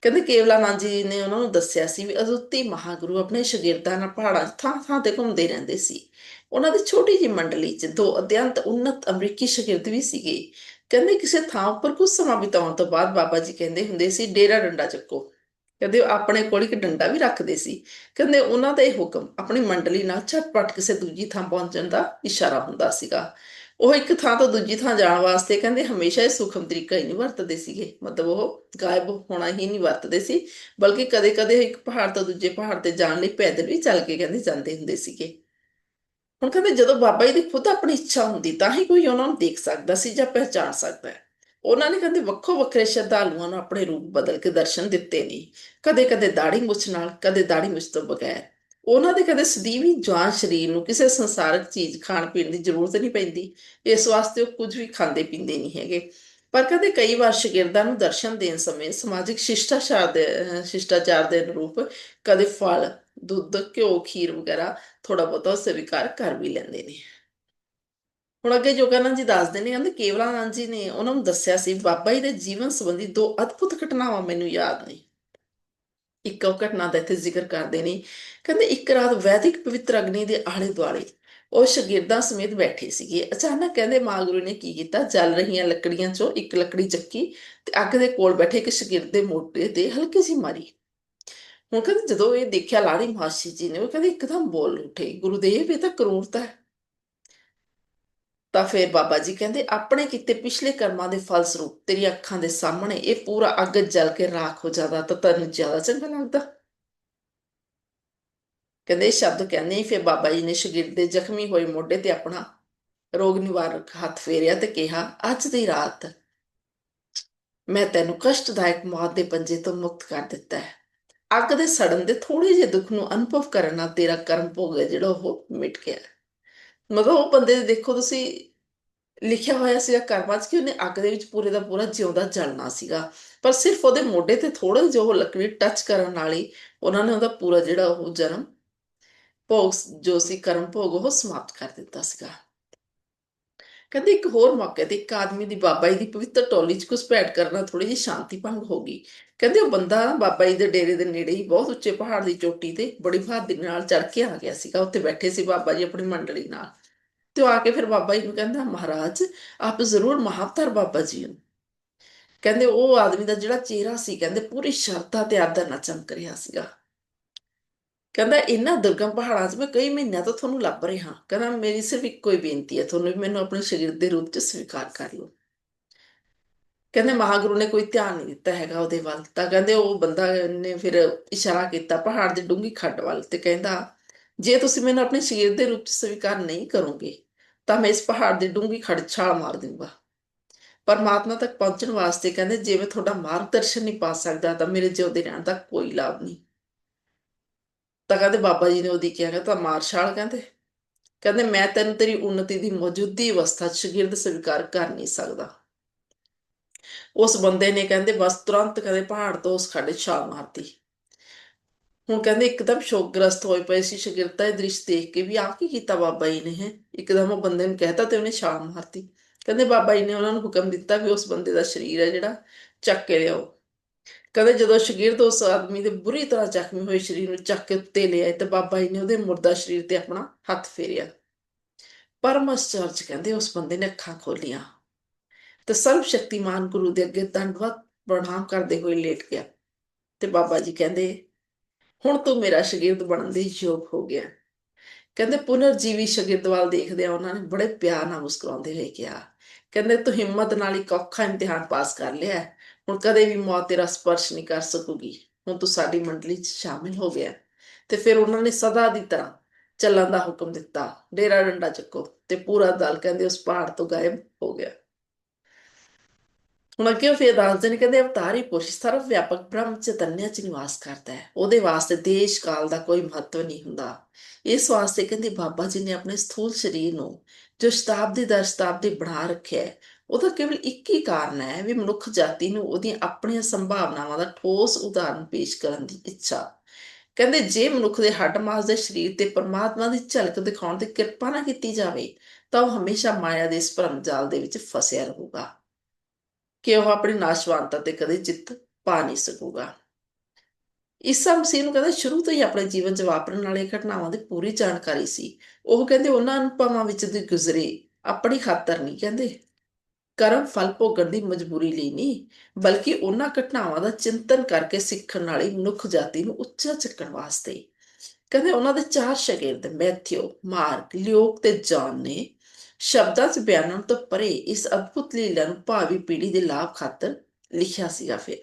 ਕਹਿੰਦੇ ਕੇਵਲਾਨੰਦ ਜੀ ਨੇ ਉਹਨਾਂ ਨੂੰ ਦੱਸਿਆ ਸੀ ਵੀ ਅਦੁੱਤੀ ਮਹਾਗੁਰੂ ਆਪਣੇ ਸ਼ਾਗਿਰਦਾਂ ਨਾਲ ਪਹਾੜਾਂ 'ਚ ਥਾਂ-ਥਾਂ ਤੇ ਘੁੰਮਦੇ ਰਹਿੰਦੇ ਸੀ। ਉਹਨਾਂ ਦੀ ਛੋਟੀ ਜਿਹੀ ਮੰਡਲੀ 'ਚ ਦੋ ਅਧਿਅੰਤ ਉન્નਤ ਅਮਰੀਕੀ ਸ਼ਾਗਿਰਦ ਵੀ ਸੀਗੇ। ਕਹਿੰਦੇ ਕਿਸੇ ਥਾਂ ਉੱਪਰ ਕੁਝ ਸਮਾਂ ਬਿਤਾਉਣ ਤੋਂ ਬਾਅਦ ਬਾਬਾ ਜੀ ਕਹਿੰਦੇ ਹੁੰਦੇ ਸੀ, ਡੇਰਾ ਡੰਡਾ ਚੱਕੋ। ਕਹਿੰਦੇ ਉਹ ਆਪਣੇ ਕੋਲ ਇੱਕ ਡੰਡਾ ਵੀ ਰੱਖਦੇ ਸੀ। ਕਹਿੰਦੇ ਉਹਨਾਂ ਦਾ ਇਹ ਹੁਕਮ, ਆਪਣੀ ਮੰਡਲੀ ਨਾਲ ਝਟਪਟ ਕਿਸੇ ਦੂਜੀ ਥਾਂ ਪਹੁੰਚਣ ਦਾ ਇਸ਼ਾਰਾ ਹੁੰਦਾ ਸੀਗਾ। ਉਹ ਇੱਕ ਥਾਂ ਤੋਂ ਦੂਜੀ ਥਾਂ ਜਾਣ ਵਾਸਤੇ ਕਹਿੰਦੇ ਹਮੇਸ਼ਾ ਇਹ ਸੂਖਮ ਤਰੀਕਾ ਹੀ ਨਹੀਂ ਵਰਤਦੇ ਸੀਗੇ। ਮਤਲਬ ਉਹ ਗਾਇਬ ਹੋਣਾ ਹੀ ਨਹੀਂ ਵਰਤਦੇ ਸੀ, ਬਲਕਿ ਕਦੇ-ਕਦੇ ਇੱਕ ਪਹਾੜ ਤੋਂ ਦੂਜੇ ਪਹਾੜ ਤੇ ਜਾਣ ਲਈ ਪੈਦਲ ਵੀ ਚੱਲ ਕੇ ਕਹਿੰਦੇ ਜਾਂਦੇ ਹੁੰਦੇ ਸੀਗੇ। ਹੁਣ ਕਹਿੰਦੇ ਜਦੋਂ ਬਾਬਾ ਜੀ ਦੀ ਖੁਦ ਆਪਣੀ ਇੱਛਾ ਹੁੰਦੀ, ਤਾਂ ਹੀ ਕੋਈ ਉਹਨਾਂ ਨੂੰ ਦੇਖ ਸਕਦਾ ਸੀ ਜਾਂ ਪਹਿਚਾਨ ਸਕਦਾ ਹੈ। ਉਹਨਾਂ ਨੇ ਕਹਿੰਦੇ ਵੱਖੋ ਵੱਖਰੇ ਸ਼ਰਧਾਲੂਆਂ ਨੂੰ ਆਪਣੇ ਰੂਪ ਬਦਲ ਕੇ ਦਰਸ਼ਨ ਦਿੱਤੇ ਨੇ। ਕਦੇ-ਕਦੇ ਦਾੜੀ ਮੁੱਛ ਨਾਲ, ਕਦੇ ਦਾੜੀ ਮੁੱਛ ਤੋਂ ਬਗੈਰ। ਉਹਨਾਂ ਦੇ ਕਦੇ ਸਦੀਵੀ ਜਵਾਨ ਸਰੀਰ ਨੂੰ ਕਿਸੇ ਸੰਸਾਰਕ ਚੀਜ਼ ਖਾਣ ਪੀਣ ਦੀ ਜ਼ਰੂਰਤ ਨਹੀਂ ਪੈਂਦੀ। ਇਸ ਵਾਸਤੇ ਉਹ ਕੁਝ ਵੀ ਖਾਂਦੇ ਪੀਂਦੇ ਨਹੀਂ ਹੈਗੇ। ਪਰ ਕਦੇ ਕਈ ਵਾਰ ਸ਼ਾਗਿਰਦਾਂ ਨੂੰ ਦਰਸ਼ਨ ਦੇਣ ਸਮੇਂ ਸਮਾਜਿਕ ਸ਼ਿਸ਼ਟਾਚਾਰ ਦੇ ਸ਼ਿਸ਼ਟਾਚਾਰ ਦੇ ਅਨੁਰੂਪ ਕਦੇ ਫਲ, ਦੁੱਧ, ਘਿਓ, ਖੀਰ ਵਗੈਰਾ ਥੋੜਾ ਬਹੁਤਾ ਸਵੀਕਾਰ ਕਰ ਵੀ ਲੈਂਦੇ ਨੇ। ਹੁਣ ਅੱਗੇ ਜੋਗਾਨੰਦ ਜੀ ਦੱਸਦੇ ਨੇ, ਕਹਿੰਦੇ ਕੇਵਲਾਨੰਦ ਜੀ ਨੇ ਉਹਨਾਂ ਨੂੰ ਦੱਸਿਆ ਸੀ, ਬਾਬਾ ਜੀ ਦੇ ਜੀਵਨ ਸੰਬੰਧੀ ਦੋ ਅਦਭੁਤ ਘਟਨਾਵਾਂ ਮੈਨੂੰ ਯਾਦ ਨੇ। ਇੱਕ ਉਹ ਘਟਨਾ ਦਾ ਇੱਥੇ ਜ਼ਿਕਰ ਕਰਦੇ ਨੇ, ਕਹਿੰਦੇ ਇੱਕ ਰਾਤ ਵੈਦਿਕ ਪਵਿੱਤਰ ਅਗਨੀ ਦੇ ਆਲੇ ਦੁਆਲੇ ਉਹ ਸ਼ਗਿਰਦਾਂ ਸਮੇਤ ਬੈਠੇ ਸੀਗੇ। ਅਚਾਨਕ ਕਹਿੰਦੇ ਮਾਂ ਗੁਰੂ ਨੇ ਕੀ ਕੀਤਾ? ਜਲ ਰਹੀਆਂ ਲੱਕੜੀਆਂ ਚੋਂ ਇੱਕ ਲੱਕੜੀ ਚੱਕੀ ਤੇ ਅੱਗ ਦੇ ਕੋਲ ਬੈਠੇ ਇੱਕ ਸ਼ਗਿਰਦ ਦੇ ਮੋਢੇ ਤੇ ਹਲਕੀ ਸੀ ਮਾਰੀ। ਹੁਣ ਕਹਿੰਦੇ ਜਦੋਂ ਇਹ ਦੇਖਿਆ ਲਾੜੀ ਮਹਾਸ਼ੀ ਜੀ ਨੇ, ਉਹ ਕਹਿੰਦੇ ਇੱਕਦਮ ਬੋਲ ਉੱਠੇ, ਗੁਰੂਦੇਵ, ਇਹ ਤਾਂ ਕਰੂਰਤਾ ਹੈ। ਤਾਂ ਫਿਰ ਬਾਬਾ ਜੀ ਕਹਿੰਦੇ, ਆਪਣੇ ਕੀਤੇ ਪਿਛਲੇ ਕਰਮਾਂ ਦੇ ਫਲ ਸਰੂਪ ਤੇਰੀ ਅੱਖਾਂ ਦੇ ਸਾਹਮਣੇ ਇਹ ਪੂਰਾ ਅੱਗ ਜਲ ਕੇ ਰਾਖ ਹੋ ਜਾਂਦਾ ਤਾਂ ਤੈਨੂੰ ਜ਼ਿਆਦਾ ਚੰਗਾ ਲੱਗਦਾ। ਕਹਿੰਦੇ ਇਹ ਸ਼ਬਦ ਕਹਿੰਦੇ ਫਿਰ ਬਾਬਾ ਜੀ ਨੇ ਸ਼ਾਗਿਰਦ ਦੇ ਜ਼ਖਮੀ ਹੋਏ ਮੋਢੇ ਤੇ ਆਪਣਾ ਰੋਗ ਨਿਵਾਰਕ ਹੱਥ ਫੇਰਿਆ ਤੇ ਕਿਹਾ, ਅੱਜ ਦੀ ਰਾਤ ਮੈਂ ਤੈਨੂੰ ਕਸ਼ਟਦਾਇਕ ਮੌਤ ਦੇ ਪੰਜੇ ਤੋਂ ਮੁਕਤ ਕਰ ਦਿੱਤਾ ਹੈ। ਅੱਗ ਦੇ ਸੜਨ ਦੇ ਥੋੜੇ ਜਿਹੇ ਦੁੱਖ ਨੂੰ ਅਨੁਭਵ ਕਰਨ ਨਾਲ ਤੇਰਾ ਕਰਮ ਭੋਗ ਹੈ ਜਿਹੜਾ ਉਹ ਮਿਟ ਗਿਆ ਮਤਲਬ ਉਹ ਬੰਦੇ ਦੇ ਦੇਖੋ ਤੁਸੀਂ ਲਿਖਿਆ ਹੋਇਆ ਸੀਗਾ ਕਰਮਾਂ 'ਚ ਕਿ ਉਹਨੇ ਅੱਗ ਦੇ ਵਿੱਚ ਪੂਰੇ ਦਾ ਪੂਰਾ ਜਿਉਂਦਾ ਜਲਣਾ ਸੀਗਾ। ਪਰ ਸਿਰਫ ਉਹਦੇ ਮੋਢੇ ਤੇ ਥੋੜਾ ਜਿਹਾ ਉਹ ਲੱਕੜੀ ਟੱਚ ਕਰਨ ਨਾਲ ਹੀ ਉਹਨਾਂ ਨੇ ਉਹਦਾ ਪੂਰਾ ਜਿਹੜਾ ਉਹ ਜਨਮ ਭੋਗ ਜੋ ਸੀ ਕਰਮ ਭੋਗ ਉਹ ਸਮਾਪਤ ਕਰ ਦਿੱਤਾ ਸੀਗਾ। ਕਹਿੰਦੇ ਇੱਕ ਹੋਰ ਮੌਕੇ ਤੇ ਇੱਕ ਆਦਮੀ ਦੀ ਬਾਬਾ ਜੀ ਦੀ ਪਵਿੱਤਰ ਟੋਲੀ 'ਚ ਘੁਸਪੈਠ ਕਰਨਾ ਥੋੜੀ ਜਿਹੀ ਸ਼ਾਂਤੀ ਭੰਗ ਹੋ ਗਈ। ਕਹਿੰਦੇ ਉਹ ਬੰਦਾ ਬਾਬਾ ਜੀ ਦੇ ਡੇਰੇ ਦੇ ਨੇੜੇ ਹੀ ਬਹੁਤ ਉੱਚੇ ਪਹਾੜ ਦੀ ਚੋਟੀ ਤੇ ਬੜੀ ਬਹਾਦਰੀ ਨਾਲ ਚੜ ਕੇ ਆ ਗਿਆ ਸੀਗਾ, ਉੱਥੇ ਬੈਠੇ ਸੀ ਬਾਬਾ ਜੀ ਆਪਣੀ ਮੰਡਲੀ ਨਾਲ। ਤੇ ਉਹ ਆ ਕੇ ਫਿਰ ਬਾਬਾ ਜੀ ਨੂੰ ਕਹਿੰਦਾ, ਮਹਾਰਾਜ, ਆਪ ਜ਼ਰੂਰ ਮਹਾਵਤਾਰ ਬਾਬਾ ਜੀ ਹੋ। ਕਹਿੰਦੇ ਉਹ ਆਦਮੀ ਦਾ ਜਿਹੜਾ ਚਿਹਰਾ ਸੀ, ਕਹਿੰਦੇ ਪੂਰੀ ਸ਼ਰਧਾ ਤੇ ਆਦਰ ਨਾਲ ਚਮਕ ਰਿਹਾ ਸੀਗਾ। ਕਹਿੰਦਾ ਇਹਨਾਂ ਦੁਰਗਮ ਪਹਾੜਾਂ 'ਚ ਮੈਂ ਕਈ ਮਹੀਨਿਆਂ ਤੋਂ ਤੁਹਾਨੂੰ ਲੱਭ ਰਿਹਾ। ਕਹਿੰਦਾ, ਮੇਰੀ ਸਿਰਫ ਇੱਕੋ ਹੀ ਬੇਨਤੀ ਹੈ, ਤੁਹਾਨੂੰ ਵੀ ਮੈਨੂੰ ਆਪਣੇ ਸਰੀਰ ਦੇ ਰੂਪ 'ਚ ਸਵੀਕਾਰ ਕਰ ਲਓ। ਕਹਿੰਦੇ, ਮਹਾਗੁਰੂ ਨੇ ਕੋਈ ਧਿਆਨ ਨਹੀਂ ਦਿੱਤਾ ਹੈਗਾ ਉਹਦੇ ਵੱਲ। ਤਾਂ ਕਹਿੰਦੇ, ਉਹ ਬੰਦਾ ਨੇ ਫਿਰ ਇਸ਼ਾਰਾ ਕੀਤਾ, ਪਹਾੜ ਦੀ ਡੂੰਗੀ ਖੱਡ ਵੱਲ ਤੇ ਕਹਿੰਦਾ, ਜੇ ਤੁਸੀਂ ਮੈਨੂੰ ਆਪਣੇ ਸਰੀਰ ਦੇ ਰੂਪ 'ਚ ਸਵੀਕਾਰ ਨਹੀਂ ਕਰੋਗੇ, ਤਾਂ ਮੈਂ ਇਸ ਪਹਾੜ ਦੀ ਡੂੰਗੀ ਖੱਡ ਛਾਲ ਮਾਰ ਦੂੰਗਾ। ਪਰਮਾਤਮਾ ਤੱਕ ਪਹੁੰਚਣ ਵਾਸਤੇ ਕਹਿੰਦੇ, ਜੇ ਮੈਂ ਤੁਹਾਡਾ ਮਾਰਗਦਰਸ਼ਨ ਨਹੀਂ ਪਾ ਸਕਦਾ, ਤਾਂ ਮੇਰੇ ਜਿਉਂਦੇ ਰਹਿਣ ਦਾ ਕੋਈ ਲਾਭ ਨਹੀਂ। ਤਾਂ ਕਹਿੰਦੇ ਬਾਬਾ ਜੀ ਨੇ ਉਹਦੀ ਕਿਹਾ ਕਹਿੰਦਾ ਤਾਂ ਮਾਰਸ਼ਾਲ ਕਹਿੰਦੇ। ਕਹਿੰਦੇ, ਮੈਂ ਤੈਨੂੰ ਤੇਰੀ ਉન્નਤੀ ਦੀ ਮੌਜੂਦੀ ਅਵਸਥਾ 'ਚ ਸ਼ਾਗਿਰਦ ਸਵੀਕਾਰ ਕਰ ਨਹੀਂ ਸਕਦਾ। ਉਸ ਬੰਦੇ ਨੇ ਕਹਿੰਦੇ, ਬਸ ਤੁਰੰਤ ਕਹਿੰਦੇ ਪਹਾੜ ਤੋਂ ਉਸ ਖੱਡੇ ਛਾਲ ਮਾਰਤੀ। ਹੁਣ ਕਹਿੰਦੇ, ਇੱਕਦਮ ਸ਼ੋਕਗ੍ਰਸਤ ਹੋਏ ਪਏ ਸੀ ਸ਼ਾਗਿਰਦਾਂ ਇਹ ਦ੍ਰਿਸ਼ ਦੇਖ ਕੇ ਵੀ ਆ ਕੀ ਕੀਤਾ ਬਾਬਾ ਜੀ ਨੇ, ਹੈ? ਇੱਕਦਮ ਉਹ ਬੰਦੇ ਨੂੰ ਕਹਿਤਾ ਤੇ ਉਹਨੇ ਛਾਲ ਮਾਰਤੀ। ਕਹਿੰਦੇ, ਬਾਬਾ ਜੀ ਨੇ ਉਹਨਾਂ ਨੂੰ ਹੁਕਮ ਦਿੱਤਾ ਵੀ ਉਸ ਬੰਦੇ ਦਾ ਸਰੀਰ ਹੈ ਜਿਹੜਾ, ਚੱਕ ਕੇ ਲਿਆਓ। ਕਹਿੰਦੇ ਜਦੋਂ ਸ਼ਗਿਰਦ ਉਸ ਆਦਮੀ ਦੇ ਬੁਰੀ ਤਰ੍ਹਾਂ ਜ਼ਖਮੀ ਹੋਏ ਸਰੀਰ ਨੂੰ ਚੱਕ ਕੇ ਉੱਤੇ ਲਿਆਏ ਤੇ ਬਾਬਾ ਜੀ ਨੇ ਉਹਦੇ ਮੁਰਦਾ ਸਰੀਰ ਤੇ ਆਪਣਾ ਹੱਥ ਫੇਰਿਆ। ਪਰਮ ਆਸ਼ਚਰਜ ਕਹਿੰਦੇ ਉਸ ਬੰਦੇ ਨੇ ਅੱਖਾਂ ਖੋਲੀਆਂ ਤੇ ਸਰਵ ਸ਼ਕਤੀਮਾਨ ਗੁਰੂ ਦੇ ਅੱਗੇ ਦੰਡਵਤ ਪ੍ਰਣਾਮ ਕਰਦੇ ਹੋਏ ਲੇਟ ਗਿਆ ਤੇ ਬਾਬਾ ਜੀ ਕਹਿੰਦੇ, ਹੁਣ ਤੂੰ ਮੇਰਾ ਸ਼ਗਿਰਦ ਬਣਨ ਦੇ ਯੋਗ ਹੋ ਗਿਆ। ਕਹਿੰਦੇ ਪੁਨਰ ਜੀਵੀ ਸ਼ਾਗਿਰਦ ਵੱਲ ਦੇਖਦੇ ਆ ਉਹਨਾਂ ਨੇ ਬੜੇ ਪਿਆਰ ਨਾਲ ਮੁਸਕਰਾਉਂਦੇ ਹੋਏ ਕਿਹਾ, ਕਹਿੰਦੇ, ਤੂੰ ਹਿੰਮਤ ਨਾਲ ਇੱਕ ਔਖਾ ਇਮਤਿਹਾਨ ਪਾਸ ਕਰ ਲਿਆ ਹੁਣ ਕਦੇ ਵੀ ਮੌਤ ਤੇਰਾ ਸਪਰਸ਼ ਨਹੀਂ ਕਰ ਸਕੂਗੀ। ਹੁਣ ਤੂੰ ਸਾਡੀ ਮੰਡਲੀ 'ਚ ਸ਼ਾਮਿਲ ਹੋ ਗਿਆ ਤੇ ਫਿਰ ਉਹਨਾਂ ਨੇ ਸਦਾ ਦੀ ਤਰ੍ਹਾਂ ਚੱਲਣ ਦਾ ਹੁਕਮ ਦਿੱਤਾ। ਡੇਰਾ ਡੰਡਾ ਚੱਕੋ ਤੇ ਪੂਰਾ ਦਲ ਕਹਿੰਦੇ ਉਸ ਪਹਾੜ ਤੋਂ ਗਾਇਬ ਹੋ ਗਿਆ। ਹੁਣ ਅੱਗੇ ਉਹ ਫਿਰ ਦੱਸਦੇ ਨੇ, ਕਹਿੰਦੇ ਅਵਤਾਰੀ ਪੁਰਸ਼ ਸਰਵ ਵਿਆਪਕ ਬ੍ਰਹਮ ਚੈਤਨਿਆ ਚ ਨਿਵਾਸ ਕਰਦਾ ਹੈ। ਉਹਦੇ ਵਾਸਤੇ ਦੇਸ਼ ਕਾਲ ਦਾ ਕੋਈ ਮਹੱਤਵ ਨਹੀਂ ਹੁੰਦਾ। ਇਸ ਵਾਸਤੇ ਕਹਿੰਦੇ ਬਾਬਾ ਜੀ ਨੇ ਆਪਣੇ ਸਥੂਲ ਸਰੀਰ ਨੂੰ ਜੋ ਸ਼ਤਾਬਦੀ ਦਰ ਸ਼ਤਾਬਦੀ ਬਣਾ ਰੱਖਿਆ ਹੈ ਉਹਦਾ ਕੇਵਲ ਇੱਕ ਹੀ ਕਾਰਨ ਹੈ ਵੀ ਮਨੁੱਖ ਜਾਤੀ ਨੂੰ ਉਹਦੀਆਂ ਆਪਣੀਆਂ ਸੰਭਾਵਨਾਵਾਂ ਦਾ ਠੋਸ ਉਦਾਹਰਣ ਪੇਸ਼ ਕਰਨ ਦੀ ਇੱਛਾ। ਕਹਿੰਦੇ, ਜੇ ਮਨੁੱਖ ਦੇ ਹੱਡ ਮਾਸ ਦੇ ਸਰੀਰ ਤੇ ਪਰਮਾਤਮਾ ਦੀ ਝਲਕ ਦਿਖਾਉਣ ਦੀ ਕਿਰਪਾ ਨਾ ਕੀਤੀ ਜਾਵੇ, ਤਾਂ ਉਹ ਹਮੇਸ਼ਾ ਮਾਇਆ ਦੇ ਇਸ ਭਰਮ ਜਾਲ ਦੇ ਵਿੱਚ ਫਸਿਆ ਰਹੂਗਾ। ਕਿ ਉਹ ਆਪਣੀ ਨਾਸ਼ਵਾਨਤਾ ਤੇ ਕਦੇ ਜਿੱਤ ਪਾ ਨਹੀਂ ਸਕੂਗਾ। ਈਸਾ ਮਸੀਹ ਨੂੰ ਕਹਿੰਦਾ, ਸ਼ੁਰੂ ਤੋਂ ਹੀ ਆਪਣੇ ਜੀਵਨ 'ਚ ਵਾਪਰਨ ਵਾਲੇ ਘਟਨਾਵਾਂ ਦੀ ਪੂਰੀ ਜਾਣਕਾਰੀ ਸੀ। ਉਹ ਕਹਿੰਦੇ, ਉਹਨਾਂ ਅਨੁਭਵਾਂ ਵਿੱਚ ਦੀ ਗੁਜ਼ਰੇ ਆਪਣੀ ਖਾਤਰ ਨਹੀਂ, ਕਹਿੰਦੇ। ਕਰਮ ਫਲ ਭੋਗਣ ਦੀ ਮਜਬੂਰੀ ਲਈ ਨਹੀਂ, ਬਲਕਿ ਉਹਨਾਂ ਘਟਨਾਵਾਂ ਦਾ ਚਿੰਤਨ ਕਰਕੇ ਸਿੱਖਣ ਵਾਲੀ ਮਨੁੱਖ ਜਾਤੀ ਨੂੰ ਉੱਚਾ ਚੱਕਣ ਵਾਸਤੇ। ਕਹਿੰਦੇ ਉਹਨਾਂ ਦੇ ਚਾਰ ਸ਼ਾਗਿਰਦ ਮੈਥਿਓ, ਮਾਰਕ, ਲਿਓਕ ਤੇ ਜੌਨ ਨੇ ਸ਼ਬਦਾਂ 'ਚ ਬਿਆਨਣ ਤੋਂ ਪਰੇ ਇਸ ਅਦਭੁਤ ਲੀਲਾ ਨੂੰ ਭਾਵੀ ਪੀੜ੍ਹੀ ਦੇ ਲਾਭ ਖਾਤਰ ਲਿਖਿਆ ਸੀਗਾ ਫਿਰ।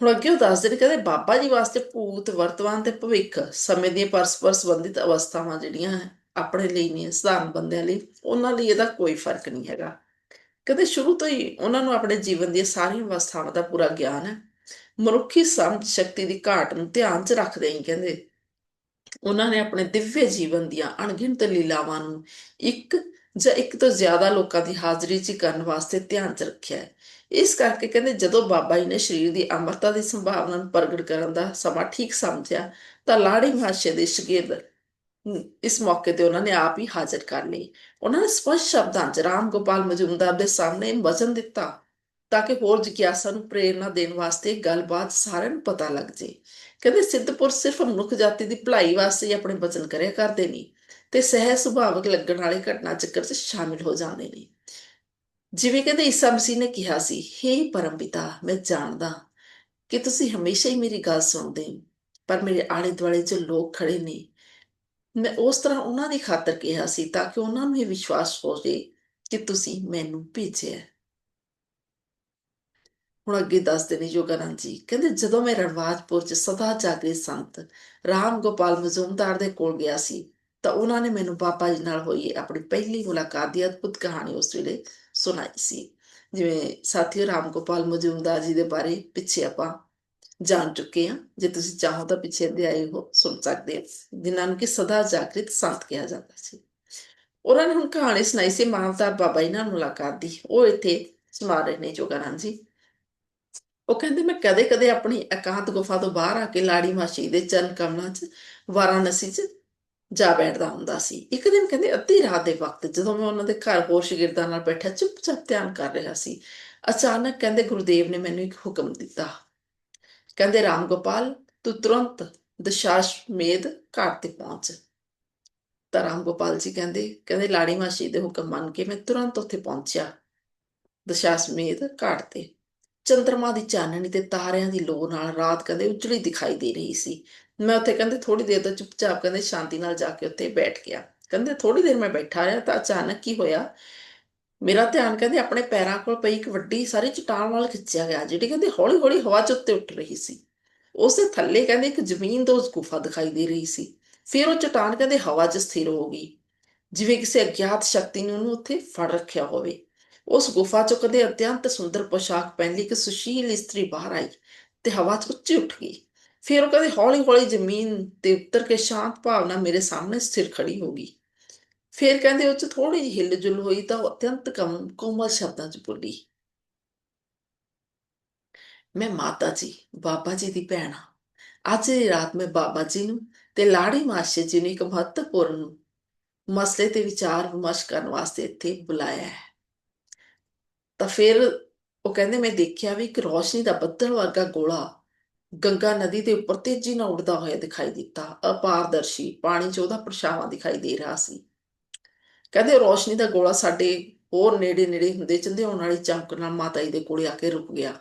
ਹੁਣ ਅੱਗੇ ਉਹ ਦੱਸਦੇ ਨੇ, ਕਹਿੰਦੇ ਬਾਬਾ ਜੀ ਵਾਸਤੇ ਭੂਤ, ਵਰਤਮਾਨ ਤੇ ਭਵਿੱਖ ਸਮੇਂ ਦੀਆਂ ਪਰਸਪਰ ਸੰਬੰਧਿਤ ਅਵਸਥਾਵਾਂ ਜਿਹੜੀਆਂ ਆਪਣੇ ਲਈ ਨਹੀਂ ਸਧਾਰਨ ਬੰਦਿਆਂ ਲਈ, ਉਹਨਾਂ ਲਈ ਇਹਦਾ ਕੋਈ ਫ਼ਰਕ ਨਹੀਂ ਹੈਗਾ। ਕਹਿੰਦੇ ਸ਼ੁਰੂ ਤੋਂ ਹੀ ਉਹਨਾਂ ਨੂੰ ਆਪਣੇ ਜੀਵਨ ਦੀਆਂ ਸਾਰੀਆਂ ਅਵਸਥਾਵਾਂ ਦਾ ਪੂਰਾ ਗਿਆਨ ਹੈ। ਮਨੁੱਖੀ ਸਮਝ ਸ਼ਕਤੀ ਦੀ ਘਾਟ ਨੂੰ ਧਿਆਨ 'ਚ ਰੱਖਦੇ ਹੀ ਕਹਿੰਦੇ, ਉਹਨਾਂ ਨੇ ਆਪਣੇ ਦਿਵਯ ਜੀਵਨ ਦੀਆਂ ਅਣਗਿਣਤ ਲੀਲਾਵਾਂ ਨੂੰ ਇੱਕ ਜਾਂ ਇੱਕ ਤੋਂ ਜ਼ਿਆਦਾ ਲੋਕਾਂ ਦੀ ਹਾਜ਼ਰੀ 'ਚ ਕਰਨ ਵਾਸਤੇ ਧਿਆਨ 'ਚ ਰੱਖਿਆ ਹੈ। ਇਸ ਕਰਕੇ ਕਹਿੰਦੇ, ਜਦੋਂ ਬਾਬਾ ਜੀ ਨੇ ਸਰੀਰ ਦੀ ਅਮਰਤਾ ਦੀ ਸੰਭਾਵਨਾ ਨੂੰ ਪ੍ਰਗਟ ਕਰਨ ਦਾ ਸਮਾਂ ਠੀਕ ਸਮਝਿਆ, ਤਾਂ ਲਾੜੀ ਮਹਾਸ਼ੇ ਦੇ ਸ਼ਗਿਰਦ ਇਸ ਮੌਕੇ ਤੇ ਉਹਨਾਂ ਨੇ ਆਪ ਹੀ ਹਾਜ਼ਰ ਕਰ ਲਈ। ਉਹਨਾਂ ਨੇ ਸਪਸ਼ਟ ਸ਼ਬਦਾਂ 'ਚ ਰਾਮ ਗੋਪਾਲ ਮਜੂਮਦਾਰ ਦੇ ਸਾਹਮਣੇ ਵਚਨ ਦਿੱਤਾ ਤਾਂ ਕਿ ਹੋਰ ਜਿਗਿਆਸਾ ਨੂੰ ਪ੍ਰੇਰਣਾ ਦੇਣ ਵਾਸਤੇ ਗੱਲਬਾਤ ਸਾਰਿਆਂ ਨੂੰ ਪਤਾ ਲੱਗ ਜੇ। ਕਹਿੰਦੇ, ਸਿੱਧਪੁਰ ਸਿਰਫ ਮਨੁੱਖ ਜਾਤੀ ਦੀ ਭਲਾਈ ਵਾਸਤੇ ਹੀ ਆਪਣੇ ਵਚਨ ਕਰਿਆ ਕਰਦੇ ਨਹੀਂ ਤੇ ਸਹਿ ਸੁਭਾਵਕ ਲੱਗਣ ਵਾਲੇ ਘਟਨਾ ਚੱਕਰ 'ਚ ਸ਼ਾਮਿਲ ਹੋ ਜਾਂਦੇ ਨੇ। ਜਿਵੇਂ ਕਹਿੰਦੇ, ਈਸਾ ਮਸੀਹ ਨੇ ਕਿਹਾ ਸੀ हे ਪਰਮ ਪਿਤਾ, ਮੈਂ ਜਾਣਦਾ ਕਿ ਤੁਸੀਂ ਹਮੇਸ਼ਾ ਹੀ ਮੇਰੀ ਗੱਲ ਸੁਣਦੇ ਹੋ, ਪਰ ਮੇਰੇ ਆਲੇ ਦੁਆਲੇ ਜੋ ਲੋਕ ਖੜੇ ਨੇ ਮੈਂ ਉਸ ਤਰ੍ਹਾਂ ਉਹਨਾਂ ਦੀ ਖਾਤਰ ਕਿਹਾ ਸੀ ਤਾਂ ਕਿ ਉਹਨਾਂ ਨੂੰ ਇਹ ਵਿਸ਼ਵਾਸ ਹੋ ਜੇ ਕਿ ਤੁਸੀਂ ਮੈਨੂੰ ਭੇਜਿਆ ਹੁਣ ਅੱਗੇ ਦੱਸਦੇ ਨੇ ਜੋਗਾਨੰਦ ਜੀ, ਕਹਿੰਦੇ ਜਦੋਂ ਮੈਂ ਰਣਵਾਜਪੁਰ 'ਚ ਸਦਾ ਜਾਗਰੇ ਸੰਤ ਰਾਮ ਗੋਪਾਲ ਮਜ਼ੂਮਦਾਰ ਦੇ ਕੋਲ ਗਿਆ ਸੀ ਤਾਂ ਉਹਨਾਂ ਨੇ ਮੈਨੂੰ ਬਾਬਾ ਜੀ ਨਾਲ ਹੋਈ ਆਪਣੀ ਪਹਿਲੀ ਮੁਲਾਕਾਤ ਦੀ ਅਦਭੁਤ ਕਹਾਣੀ ਉਸ ਵੇਲੇ ਸੁਣਾਈ ਸੀ। ਜਿਵੇਂ ਸਾਥੀਓ, ਰਾਮ ਗੋਪਾਲ ਮਜ਼ੂਮਦਾਰ ਜੀ ਦੇ ਬਾਰੇ ਪਿੱਛੇ ਆਪਾਂ ਜਾਣ ਚੁੱਕੇ ਹਾਂ। ਜੇ ਤੁਸੀਂ ਚਾਹੋ ਤਾਂ ਪਿੱਛੇ ਦੇ ਆਏ ਸੁਣ ਸਕਦੇ ਹੋ। ਜਿਨ੍ਹਾਂ ਨੂੰ ਕਿ ਸਦਾ ਜਾਗ੍ਰਿਤ ਸੰਤ ਕਿਹਾ ਜਾਂਦਾ ਸੀ। ਉਹਨਾਂ ਨੇ ਹੁਣ ਕਹਾਣੀ ਸੁਣਾਈ ਸੀ ਮਾਨਤਾ ਬਾਬਾ ਜੀ ਨਾਲ ਮੁਲਾਕਾਤ ਦੀ। ਉਹ ਇੱਥੇ ਸਮਾ ਰਹੇ ਨੇ ਜੋਗਾਨੰਦ ਜੀ। ਉਹ ਕਹਿੰਦੇ, ਮੈਂ ਕਦੇ-ਕਦੇ ਆਪਣੀ ਇਕਾਂਤ ਗੁਫਾ ਤੋਂ ਬਾਹਰ ਆ ਕੇ ਲਾੜੀ ਮਾਸ਼ੀ ਦੇ ਚਰਨ ਕਮਲਾਂ 'ਚ, ਵਾਰਾਣਸੀ 'ਚ ਜਾ ਬੈਠਦਾ ਹੁੰਦਾ ਸੀ। ਇੱਕ ਦਿਨ ਕਹਿੰਦੇ, ਅੱਧੀ ਰਾਤ ਦੇ ਵਕਤ ਜਦੋਂ ਮੈਂ ਉਹਨਾਂ ਦੇ ਘਰ ਹੋਰ ਸ਼ਾਗਿਰਦਾਂ ਨਾਲ ਬੈਠਾ, ਚੁੱਪਚਾਪ ਧਿਆਨ ਕਰ ਰਿਹਾ ਸੀ, ਅਚਾਨਕ ਕਹਿੰਦੇ, ਗੁਰਦੇਵ ਨੇ ਮੈਨੂੰ ਇੱਕ ਹੁਕਮ ਦਿੱਤਾ। ਕਹਿੰਦੇ ਰਾਮ ਗੋਪਾਲ ਤੂੰ ਤੁਰੰਤ ਦਸ਼ਾਸ਼ਮੇਧ ਘਾਟ ਤੇ ਪਹੁੰਚ। ਤਾਂ ਰਾਮ ਗੋਪਾਲ ਜੀ ਕਹਿੰਦੇ ਕਹਿੰਦੇ, ਲਾੜੀ ਮਾਸ਼ੀ ਦੇ ਹੁਕਮ ਮੰਨ ਕੇ ਮੈਂ ਤੁਰੰਤ ਉੱਥੇ ਪਹੁੰਚਿਆ ਦਸ਼ਾਸ਼ਮੇਧ ਘਾਟ ਤੇ। ਚੰਦਰਮਾ ਦੀ ਚਾਨਣੀ ਤੇ ਤਾਰਿਆਂ ਦੀ ਲੋ ਨਾਲ ਰਾਤ ਕਹਿੰਦੇ ਉਜਲੀ ਦਿਖਾਈ ਦੇ ਰਹੀ ਸੀ। ਮੈਂ ਉੱਥੇ ਕਹਿੰਦੇ ਥੋੜੀ ਦੇਰ ਤੋਂ ਚੁੱਪਚਾਪ ਕਹਿੰਦੇ ਸ਼ਾਂਤੀ ਨਾਲ ਜਾ ਕੇ ਉੱਥੇ ਬੈਠ ਗਿਆ। ਕਹਿੰਦੇ ਥੋੜੀ ਦੇਰ ਮੈਂ ਬੈਠਾ ਰਿਹਾ ਤਾਂ ਅਚਾਨਕ ਕੀ ਹੋਇਆ? ਮੇਰਾ ਧਿਆਨ ਕਹਿੰਦੇ ਆਪਣੇ ਪੈਰਾਂ ਕੋਲ ਪਈ ਇੱਕ ਵੱਡੀ ਸਾਰੀ ਚਟਾਨ ਨਾਲ ਖਿੱਚਿਆ ਗਿਆ, ਜਿਹੜੀ ਕਹਿੰਦੇ ਹੌਲੀ-ਹੌਲੀ ਹਵਾ 'ਚ ਉੱਤੇ ਉੱਠ ਰਹੀ ਸੀ। ਉਸ ਥੱਲੇ ਕਹਿੰਦੇ ਇੱਕ ਜ਼ਮੀਨ ਤੋਂ ਗੁਫਾ ਦਿਖਾਈ ਦੇ ਰਹੀ ਸੀ। ਫਿਰ ਉਹ ਚਟਾਨ ਕਹਿੰਦੇ ਹਵਾ 'ਚ ਸਥਿਰ ਹੋ ਗਈ। ਜਿਵੇਂ ਕਿਸੇ ਅਗਿਆਤ ਸ਼ਕਤੀ ਨੇ ਉਹਨੂੰ ਉੱਥੇ ਫੜ ਰੱਖਿਆ ਹੋਵੇ। ਉਸ ਗੁਫਾ 'ਚੋਂ ਕਦੇ ਅਤਿਅੰਤ ਸੁੰਦਰ ਪੋਸ਼ਾਕ ਪਹਿਨੀ ਇੱਕ ਸੁਸ਼ੀਲ ਇਸਤਰੀ ਬਾਹਰ ਆਈ ਤੇ ਹਵਾ 'ਚ ਉੱਚੀ ਉੱਠ ਗਈ। ਫਿਰ ਉਹ ਕਹਿੰਦੇ ਹੌਲੀ-ਹੌਲੀ ਜ਼ਮੀਨ ਤੇ ਉੱਤਰ ਕੇ ਸ਼ਾਂਤ ਭਾਵਨਾ ਮੇਰੇ ਸਾਹਮਣੇ ਸਥਿਰ ਖੜੀ ਹੋ ਗਈ। ਫਿਰ ਕਹਿੰਦੇ ਉਹ 'ਚ ਥੋੜੀ ਜਿਹੀ ਹਿੱਲ-ਜੁਲ ਹੋਈ ਤਾਂ ਉਹ ਅਤਿਅੰਤ ਕਮ, ਕੋਮਲ ਸ਼ਬਦਾਂ 'ਚ ਬੋਲੀ। ਮੈਂ ਮਾਤਾ ਜੀ, ਬਾਬਾ ਜੀ ਦੀ ਭੈਣ ਹਾਂ। ਅੱਜ ਦੀ ਰਾਤ ਮੈਂ ਬਾਬਾ ਜੀ ਨੂੰ ਤੇ ਲਾੜੀ ਮਾਸ਼ੇ ਜੀ ਨੂੰ ਇੱਕ ਮਹੱਤਵਪੂਰਨ ਮਸਲੇ ਤੇ ਵਿਚਾਰ ਵਿਮਰਸ਼ ਕਰਨ ਵਾਸਤੇ ਇੱਥੇ ਬੁਲਾਇਆ ਹੈ। ਤਾਂ ਫਿਰ ਉਹ ਕਹਿੰਦੇ, ਮੈਂ ਦੇਖਿਆ ਵੀ ਇੱਕ ਰੋਸ਼ਨੀ ਦਾ ਬੱਦਲ ਵਰਗਾ ਗੋਲਾ ਗੰਗਾ ਨਦੀ ਦੇ ਉੱਪਰ ਤੇਜ਼ੀ ਨਾਲ ਉੱਡਦਾ ਹੋਇਆ ਦਿਖਾਈ ਦਿੱਤਾ। ਅਪਾਰਦਰਸ਼ੀ, ਪਾਣੀ 'ਚ ਉਹਦਾ ਪਰਛਾਵਾਂ ਦਿਖਾਈ ਦੇ ਰਿਹਾ ਸੀ। ਕਹਿੰਦੇ ਰੋਸ਼ਨੀ ਦਾ ਗੋਲਾ ਸਾਡੇ ਹੋਰ ਨੇੜੇ ਨੇੜੇ ਹੁੰਦੇ ਚੰਦੇ ਵਾਲੀ ਚਮਕ ਨਾਲ ਮਾਤਾ ਜੀ ਦੇ ਕੋਲੇ ਆ ਕੇ ਰੁਕ ਗਿਆ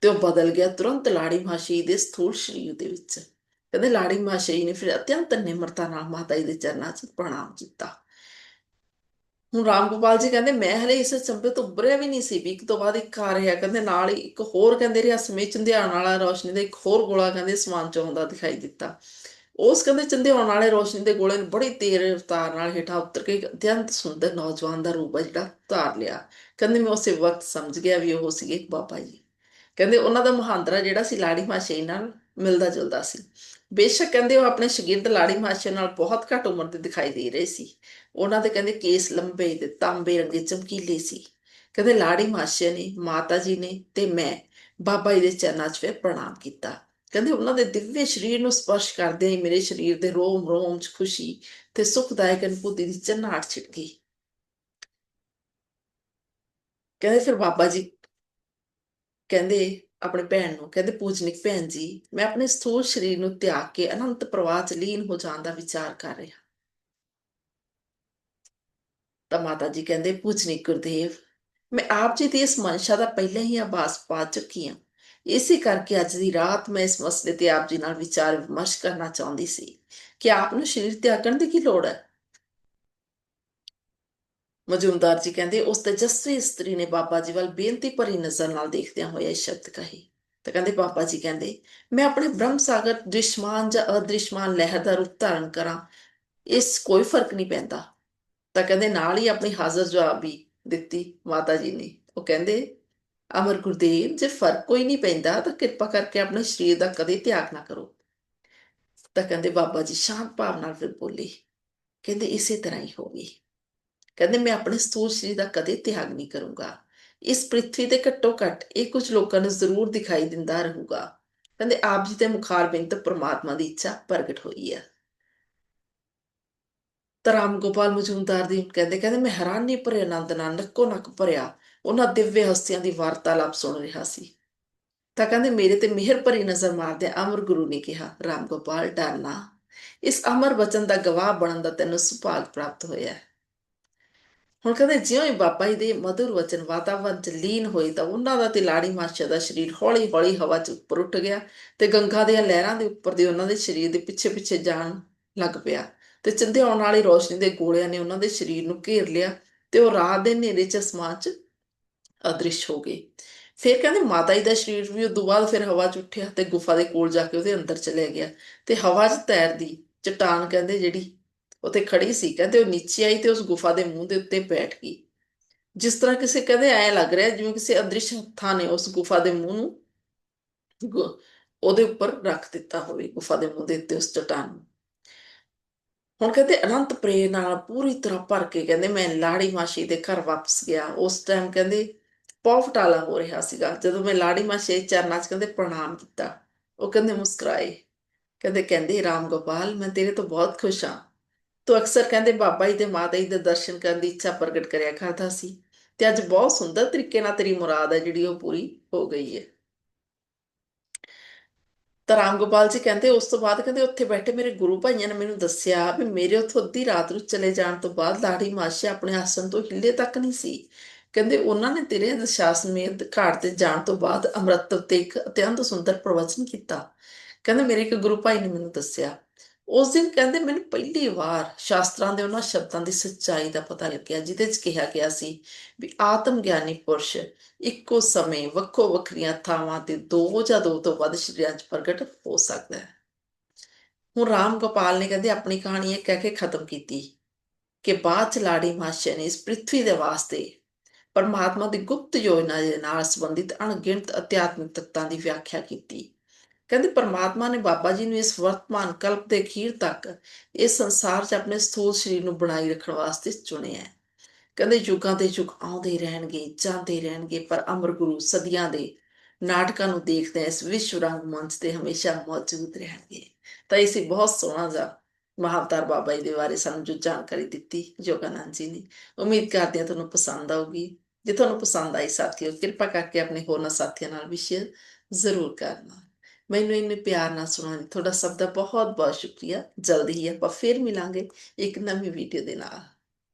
ਤੇ ਉਹ ਬਦਲ ਗਿਆ ਤੁਰੰਤ ਲਾੜੀ ਮਾਸ਼ੀ ਦੇ ਸਥੂਲ ਸਰੀਰ ਦੇ ਵਿੱਚ। ਕਹਿੰਦੇ ਲਾੜੀ ਮਾਸ਼ੀ ਨੇ ਫਿਰ ਅਤਿਅੰਤ ਨਿਮਰਤਾ ਨਾਲ ਮਾਤਾ ਜੀ ਦੇ ਚਰਨਾਂ 'ਚ ਪ੍ਰਣਾਮ ਕੀਤਾ। ਹੁਣ ਰਾਮ ਗੋਪਾਲ ਜੀ ਕਹਿੰਦੇ, ਮੈਂ ਹਲੇ ਇਸ ਚੰਬੇ ਤੋਂ ਉੱਭਰਿਆ ਵੀ ਨਹੀਂ ਸੀ, ਵੀ ਇੱਕ ਤੋਂ ਬਾਅਦ ਇੱਕ ਆ ਰਿਹਾ। ਕਹਿੰਦੇ, ਨਾਲ ਹੀ ਇੱਕ ਹੋਰ ਕਹਿੰਦੇ ਰਿਹਾ, ਸਮੇਂ ਚੰਦਿਆਣ ਵਾਲਾ ਰੋਸ਼ਨੀ ਦਾ ਇੱਕ ਹੋਰ ਗੋਲਾ ਕਹਿੰਦੇ ਸਮਾਨ ਚ ਆਉਂਦਾ ਦਿਖਾਈ ਦਿੱਤਾ। ਉਸ ਕਹਿੰਦੇ ਚੰਦਿਆਣ ਵਾਲੇ ਰੋਸ਼ਨੀ ਦੇ ਗੋਲੇ ਨੇ ਬੜੀ ਤੇਜ਼ ਰਫ਼ਤਾਰ ਨਾਲ ਹੇਠਾਂ ਉਤਰ ਕੇ ਅਤਿਅੰਤ ਸੁੰਦਰ ਨੌਜਵਾਨ ਦਾ ਰੂਪ ਜਿਹੜਾ ਧਾਰ ਲਿਆ। ਕਹਿੰਦੇ ਮੈਂ ਉਸੇ ਵਕਤ ਸਮਝ ਗਿਆ ਵੀ ਉਹ ਸੀਗੇ ਬਾਬਾ ਜੀ। ਕਹਿੰਦੇ ਉਹਨਾਂ ਦਾ ਮਹਾਂਦਰਾ ਜਿਹੜਾ ਸੀ ਲਾੜੀ ਮਾਸ਼ੇ ਨਾਲ ਮਿਲਦਾ ਜੁਲਦਾ ਸੀ। ਬੇਸ਼ੱਕ ਕਹਿੰਦੇ ਉਹ ਆਪਣੇ ਸ਼ਗਿਰਦ ਲਾੜੀ ਮਾਸ਼ੇ ਨਾਲ ਬਹੁਤ ਘੱਟ ਉਮਰ ਦੇ ਦਿਖਾਈ ਦੇ ਰਹੇ ਸੀ। ਉਹਨਾਂ ਦੇ ਕਹਿੰਦੇ ਕੇਸ ਲੰਬੇ ਤੇ ਤਾਂਬੇ ਰੰਗੇ ਚਮਕੀਲੇ ਸੀ। ਕਹਿੰਦੇ ਲਾੜੀ ਮਾਸ਼ੇ ਨੇ, ਮਾਤਾ ਜੀ ਨੇ ਤੇ ਮੈਂ ਬਾਬਾ ਜੀ ਦੇ ਚਰਨਾਂ 'ਚ ਫਿਰ ਪ੍ਰਣਾਮ ਕੀਤਾ। ਕਹਿੰਦੇ ਉਹਨਾਂ ਦੇ ਦਿਵਯ ਸਰੀਰ ਨੂੰ ਸਪਰਸ਼ ਕਰਦੇ ਹੀ ਮੇਰੇ ਸਰੀਰ ਦੇ ਰੋਮ ਰੋਮ 'ਚ ਖੁਸ਼ੀ ਤੇ ਸੁਖਦਾਇਕ ਅਨੁਭੂਤੀ ਦੀ ਚੰਨਾਟ ਛਿੜ ਗਈ। ਕਹਿੰਦੇ ਫਿਰ ਬਾਬਾ ਜੀ ਕਹਿੰਦੇ ਆਪਣੇ ਭੈਣ ਨੂੰ, ਕਹਿੰਦੇ ਪੂਜਨਿਕ ਭੈਣ ਜੀ, ਮੈਂ ਆਪਣੇ ਸਥੂਲ ਸਰੀਰ ਨੂੰ ਤਿਆਗ ਕੇ ਅਨੰਤ ਪ੍ਰਵਾਹ 'ਚ ਲੀਨ ਹੋ ਜਾਣ ਦਾ ਵਿਚਾਰ ਕਰ ਰਿਹਾ। ਤਾਂ ਮਾਤਾ ਜੀ ਕਹਿੰਦੇ, ਪੂਜਨਿਕ ਗੁਰਦੇਵ, ਮੈਂ ਆਪ ਜੀ ਦੀ ਇਸ ਮਨਸ਼ਾ ਦਾ ਪਹਿਲਾਂ ਹੀ ਆਵਾਜ਼ ਪਾ ਚੁੱਕੀ ਹਾਂ। ਇਸੇ ਕਰਕੇ ਅੱਜ ਦੀ ਰਾਤ ਮੈਂ ਇਸ ਮਸਲੇ ਤੇ ਆਪ ਜੀ ਨਾਲ ਵਿਚਾਰ ਵਿਮਰਸ਼ ਕਰਨਾ ਚਾਹੁੰਦੀ ਸੀ। ਕਿ ਆਪ ਨੂੰ ਸਰੀਰ ਤਿਆਗਣ ਦੀ ਕੀ ਲੋੜ ਹੈ? ਮਜੂਮਦਾਰ ਜੀ ਕਹਿੰਦੇ, ਉਸ ਤੇਜਸਵੀ ਇਸਤਰੀ ਨੇ ਬਾਬਾ ਜੀ ਵੱਲ ਬੇਨਤੀ ਭਰੀ ਨਜ਼ਰ ਨਾਲ ਦੇਖਦਿਆਂ ਹੋਇਆ ਇਹ ਸ਼ਬਦ ਕਹੇ। ਤਾਂ ਕਹਿੰਦੇ, ਬਾਬਾ ਜੀ ਕਹਿੰਦੇ, ਮੈਂ ਆਪਣੇ ਬ੍ਰਹਮ ਸਾਗਰ ਦ੍ਰਿਸ਼ਮਾਨ ਜਾਂ ਅਦ੍ਰਿਸ਼ਮਾਨ ਲਹਿਰ ਦਾ ਰੂਪ ਧਾਰਨ ਕਰਾਂ। ਇਸ ਕੋਈ ਫ਼ਰਕ ਨਹੀਂ ਪੈਂਦਾ। ਤਾਂ ਕਹਿੰਦੇ, ਨਾਲ ਹੀ ਆਪਣੀ ਹਾਜ਼ਰ ਜਵਾਬ ਵੀ ਦਿੱਤੀ ਮਾਤਾ ਜੀ ਨੇ। ਉਹ ਕਹਿੰਦੇ ਅਮਰ ਗੁਰਦੇਵ, ਜੇ ਫ਼ਰਕ ਕੋਈ ਨਹੀਂ ਪੈਂਦਾ ਤਾਂ ਕਿਰਪਾ ਕਰਕੇ ਆਪਣੇ ਸਰੀਰ ਦਾ ਕਦੇ ਤਿਆਗ ਨਾ ਕਰੋ। ਤਾਂ ਕਹਿੰਦੇ ਬਾਬਾ ਜੀ, ਸ਼ਾਂਤ ਭਾਵ ਨਾਲ ਫਿਰ ਬੋਲੇ, ਕਹਿੰਦੇ ਇਸੇ ਤਰ੍ਹਾਂ ਹੀ ਹੋਵੇ ਕਹਿੰਦੇ ਮੈਂ ਆਪਣੇ ਸਥੂਲ ਸਰੀਰ ਦਾ ਕਦੇ ਤਿਆਗ ਨਹੀਂ ਕਰੂੰਗਾ। ਇਸ ਪ੍ਰithvi ਤੇ ਘੱਟੋ ਘੱਟ ਇਹ ਕੁਝ ਲੋਕਾਂ ਨੂੰ ਜ਼ਰੂਰ ਦਿਖਾਈ ਦਿੰਦਾ ਰਹੂਗਾ। ਕਹਿੰਦੇ ਆਪ ਜੀ ਦੇ ਮੁਖਾਰ ਬਿੰਦ ਪ੍ਰਮਾਤਮਾ ਦੀ ਇੱਛਾ ਪ੍ਰਗਟ ਹੋਈ ਹੈ ਤਾਂ ਰਾਮ ਗੋਪਾਲ ਮਜੂਮਦਾਰ ਦੀ ਕਹਿੰਦੇ ਕਹਿੰਦੇ ਮੈਂ ਹੈਰਾਨੀ ਭਰੇ ਆਨੰਦ ਨਾਲ ਨੱਕੋ ਨੱਕ ਭਰਿਆ। ਉਹਨਾਂ ਦਿਵਯ ਹਸਤੀਆਂ ਦੀ ਵਾਰਤਾਲਾਪ ਸੁਣ ਰਿਹਾ ਸੀ। ਤਾਂ ਕਹਿੰਦੇ, ਮੇਰੇ ਤੇ ਮਿਹਰ ਭਰੀ ਨਜ਼ਰ ਮਾਰਦੇ ਅਮਰ ਗੁਰੂ ਨੇ ਕਿਹਾ, ਰਾਮ ਗੋਪਾਲ ਡਰਨਾ ਇਸ ਅਮਰ ਵਚਨ ਦਾ ਗਵਾਹ ਬਣਨ ਦਾ ਤੈਨੂੰ ਸੁਭਾਗ ਪ੍ਰਾਪਤ ਹੋਇਆ ਹੈ। ਹੁਣ ਕਹਿੰਦੇ, ਜਿਉਂ ਹੀ ਬਾਬਾ ਜੀ ਦੇ ਮధుਰ ਵਚਨ ਵਾਤਾਵਰਣ ਚ ਲੀਨ ਹੋਏ, ਤਾਂ ਉਹਨਾਂ ਦਾ ਤੇ ਲਾੜੀ ਮਾਸ਼ਾ ਦਾ ਸਰੀਰ ਹੌਲੀ ਹੌਲੀ ਹਵਾ ਚ ਉੱਪਰ ਉੱਠ ਗਿਆ ਤੇ ਗੰਗਾ ਦੀਆਂ ਲਹਿਰਾਂ ਦੇ ਉੱਪਰ ਦੇ ਉਹਨਾਂ ਦੇ ਸਰੀਰ ਦੇ ਪਿੱਛੇ ਪਿੱਛੇ ਜਾਣ ਲੱਗ ਪਿਆ ਤੇ ਚੰਦੇ ਆਉਣ ਵਾਲੀ ਰੋਸ਼ਨੀ ਦੇ ਗੋਲਿਆਂ ਨੇ ਉਹਨਾਂ ਦੇ ਸਰੀਰ ਨੂੰ ਘੇਰ ਲਿਆ ਤੇ ਉਹ ਰਾਤ ਦੇ ਹਨੇਰੇ ਚ ਅਸਮਾਨ ਚ ਅਦ੍ਰਿਸ਼ ਹੋ ਗਏ। ਫਿਰ ਕਹਿੰਦੇ ਮਾਤਾ ਜੀ ਦਾ ਸਰੀਰ ਵੀ ਉਦੋਂ ਬਾਅਦ ਫਿਰ ਹਵਾ 'ਚ ਉੱਠਿਆ ਤੇ ਗੁਫਾ ਦੇ ਕੋਲ ਜਾ ਕੇ ਉਹਦੇ ਅੰਦਰ ਚਲੇ ਗਿਆ। ਤੇ ਹਵਾ 'ਚ ਤੈਰਦੀ ਚਟਾਨ ਕਹਿੰਦੇ ਜਿਹੜੀ ਉੱਥੇ ਖੜੀ ਸੀ, ਕਹਿੰਦੇ ਉਹ ਨੀਚੇ ਆਈ ਤੇ ਉਸ ਗੁਫਾ ਦੇ ਮੂੰਹ ਦੇ ਉੱਤੇ ਬੈਠ ਗਈ। ਜਿਸ ਤਰ੍ਹਾਂ ਕਿਸੇ ਕਹਿੰਦੇ ਐ ਲੱਗ ਰਿਹਾ ਜਿਵੇਂ ਕਿਸੇ ਅਦ੍ਰਿਸ਼ ਹੱਥਾਂ ਨੇ ਉਸ ਗੁਫਾ ਦੇ ਮੂੰਹ ਨੂੰ ਉਹਦੇ ਉੱਪਰ ਰੱਖ ਦਿੱਤਾ ਹੋਵੇ, ਗੁਫਾ ਦੇ ਮੂੰਹ ਦੇ ਉੱਤੇ ਉਸ ਚਟਾਨ ਨੂੰ। ਹੁਣ ਕਹਿੰਦੇ ਅਨੰਤ ਪ੍ਰੇਮ ਨਾਲ ਪੂਰੀ ਤਰ੍ਹਾਂ ਭਰ ਕੇ ਕਹਿੰਦੇ ਮੈਂ ਲਾੜੀ ਮਾਸੀ ਦੇ ਘਰ ਵਾਪਸ ਗਿਆ। ਉਸ ਟਾਈਮ ਕਹਿੰਦੇ ਪੌਫਟਾਲਾ ਹੋ ਰਿਹਾ ਸੀਗਾ। ਜਦੋਂ ਮੈਂ ਲਾੜੀ ਮਾਸੀ ਦੇ ਚਰਨਾਂ 'ਚ ਕਹਿੰਦੇ, ਪ੍ਰਣਾਮ ਕੀਤਾ। ਉਹ ਕਹਿੰਦੇ, ਮੁਸਕਰਾਏ। ਕਹਿੰਦੇ ਕਹਿੰਦੇ, ਰਾਮ ਗੋਪਾਲ, ਮੈਂ ਤੇਰੇ ਤੋਂ ਬਹੁਤ ਖੁਸ਼ ਹਾਂ। ਤੂੰ ਅਕਸਰ ਕਹਿੰਦੇ, ਬਾਬਾ ਜੀ ਤੇ ਮਾਤਾ ਜੀ ਦੇ ਦਰਸ਼ਨ ਕਰਨ ਦੀ ਇੱਛਾ ਪ੍ਰਗਟ ਕਰਿਆ ਕਰਦਾ ਸੀ ਤੇ ਅੱਜ ਬਹੁਤ ਸੁੰਦਰ ਤਰੀਕੇ ਨਾਲ ਤੇਰੀ ਮੁਰਾਦ ਹੈ, ਜਿਹੜੀ ਉਹ ਪੂਰੀ ਹੋ ਗਈ ਹੈ। ਤਾਂ ਰਾਮ ਗੋਪਾਲ ਜੀ ਕਹਿੰਦੇ, ਉਸ ਤੋਂ ਬਾਅਦ ਕਹਿੰਦੇ, ਉੱਥੇ ਬੈਠੇ ਮੇਰੇ ਗੁਰੂ ਭਾਈਆਂ ਨੇ ਮੈਨੂੰ ਦੱਸਿਆ ਵੀ ਮੇਰੇ ਉੱਥੋਂ ਅੱਧੀ ਰਾਤ ਨੂੰ ਚਲੇ ਜਾਣ ਤੋਂ ਬਾਅਦ ਲਾੜੀ ਮਾਸ਼ੀ ਆਪਣੇ ਆਸਣ ਤੋਂ ਹਿੱਲੇ ਤੱਕ ਨਹੀਂ ਸੀ। ਕਹਿੰਦੇ ਉਹਨਾਂ ਨੇ ਤੇਰੇ ਦਸ਼ਾਸਮੇਧ ਘਾਟ ਤੇ ਜਾਣ ਤੋਂ ਬਾਅਦ ਅੰਮ੍ਰਿਤ ਤੇ ਇੱਕ ਅਤਿਅੰਤ ਸੁੰਦਰ ਪ੍ਰਵਚਨ ਕੀਤਾ। ਕਹਿੰਦੇ ਮੇਰੇ ਇੱਕ ਗੁਰੂ ਭਾਈ ਨੇ ਮੈਨੂੰ ਦੱਸਿਆ। ਉਸ ਦਿਨ ਕਹਿੰਦੇ ਮੈਨੂੰ ਪਹਿਲੀ ਵਾਰ ਸ਼ਾਸਤਰਾਂ ਦੇ ਉਹਨਾਂ ਸ਼ਬਦਾਂ ਦੀ ਸੱਚਾਈ ਦਾ ਪਤਾ ਲੱਗਿਆ, ਜਿਹਦੇ 'ਚ ਕਿਹਾ ਗਿਆ ਸੀ ਵੀ ਆਤਮ ਗਿਆਨੀ ਪੁਰਸ਼ ਇੱਕੋ ਸਮੇਂ ਵੱਖੋ ਵੱਖਰੀਆਂ ਥਾਵਾਂ ਤੇ ਦੋ ਜਾਂ ਦੋ ਤੋਂ ਵੱਧ ਸ਼ਰੀਰਾਂ 'ਚ ਪ੍ਰਗਟ ਹੋ ਸਕਦਾ ਹੈ। ਹੁਣ ਰਾਮ ਗੋਪਾਲ ਨੇ ਕਹਿੰਦੇ ਆਪਣੀ ਕਹਾਣੀ ਇਹ ਕਹਿ ਕੇ ਖਤਮ ਕੀਤੀ ਕਿ ਬਾਅਦ ਚ ਲਾੜੀ ਮਾਸ਼ਾ ਨੇ ਇਸ ਪ੍ਰithvi ਦੇ ਵਾਸਤੇ ਪਰਮਾਤਮਾ ਦੀ ਗੁਪਤ ਯੋਜਨਾ ਦੇ ਨਾਲ ਸੰਬੰਧਿਤ ਅਣਗਿਣਤ ਅਧਿਆਤਮਿਕ ਤੱਤਾਂ ਦੀ ਵਿਆਖਿਆ ਕੀਤੀ। ਕਹਿੰਦੇ ਪਰਮਾਤਮਾ ਨੇ ਬਾਬਾ ਜੀ ਨੂੰ ਇਸ ਵਰਤਮਾਨ ਕਲਪ ਦੇ ਅਖੀਰ ਤੱਕ ਇਸ ਸੰਸਾਰ 'ਚ ਆਪਣੇ ਸਥੂਲ ਸਰੀਰ ਨੂੰ ਬਣਾਈ ਰੱਖਣ ਵਾਸਤੇ ਚੁਣਿਆ ਹੈ। ਕਹਿੰਦੇ ਯੁੱਗਾਂ ਦੇ ਯੁੱਗ ਆਉਂਦੇ ਰਹਿਣਗੇ, ਜਾਂਦੇ ਰਹਿਣਗੇ, ਪਰ ਅਮਰ ਗੁਰੂ ਸਦੀਆਂ ਦੇ ਨਾਟਕਾਂ ਨੂੰ ਦੇਖਦੇ ਇਸ ਵਿਸ਼ਵ ਰੰਗ ਮੰਚ ਤੇ ਹਮੇਸ਼ਾ ਮੌਜੂਦ ਰਹਿਣਗੇ। ਤਾਂ ਇਸੇ ਬਹੁਤ ਸੋਹਣਾ ਜਿਹਾ ਮਹਾਵਤਾਰ ਬਾਬਾ ਜੀ ਦੇ ਬਾਰੇ ਸਾਨੂੰ ਜੋ ਜਾਣਕਾਰੀ ਦਿੱਤੀ ਯੋਗਾਨੰਦ ਜੀ ਨੇ। ਉਮੀਦ ਕਰਦੇ ਹਾਂ ਤੁਹਾਨੂੰ ਪਸੰਦ ਆਊਗੀ। ਜੇ ਤੁਹਾਨੂੰ ਪਸੰਦ ਆਈ ਸਾਥੀਓ, ਕਿਰਪਾ ਕਰਕੇ ਆਪਣੇ ਹੋਰਨਾਂ ਸਾਥੀਆਂ ਨਾਲ ਵੀ ਸ਼ੇਅਰ ਜ਼ਰੂਰ ਕਰਨਾ। ਮੈਨੂੰ ਇੰਨੇ ਪਿਆਰ ਨਾਲ ਸੁਣਨ ਲਈ ਤੁਹਾਡਾ ਸਭ ਦਾ ਬਹੁਤ ਬਹੁਤ ਸ਼ੁਕਰੀਆ। ਜਲਦੀ ਹੀ ਆਪਾਂ ਫੇਰ ਮਿਲਾਂਗੇ ਇੱਕ ਨਵੀਂ ਵੀਡੀਓ ਦੇ ਨਾਲ।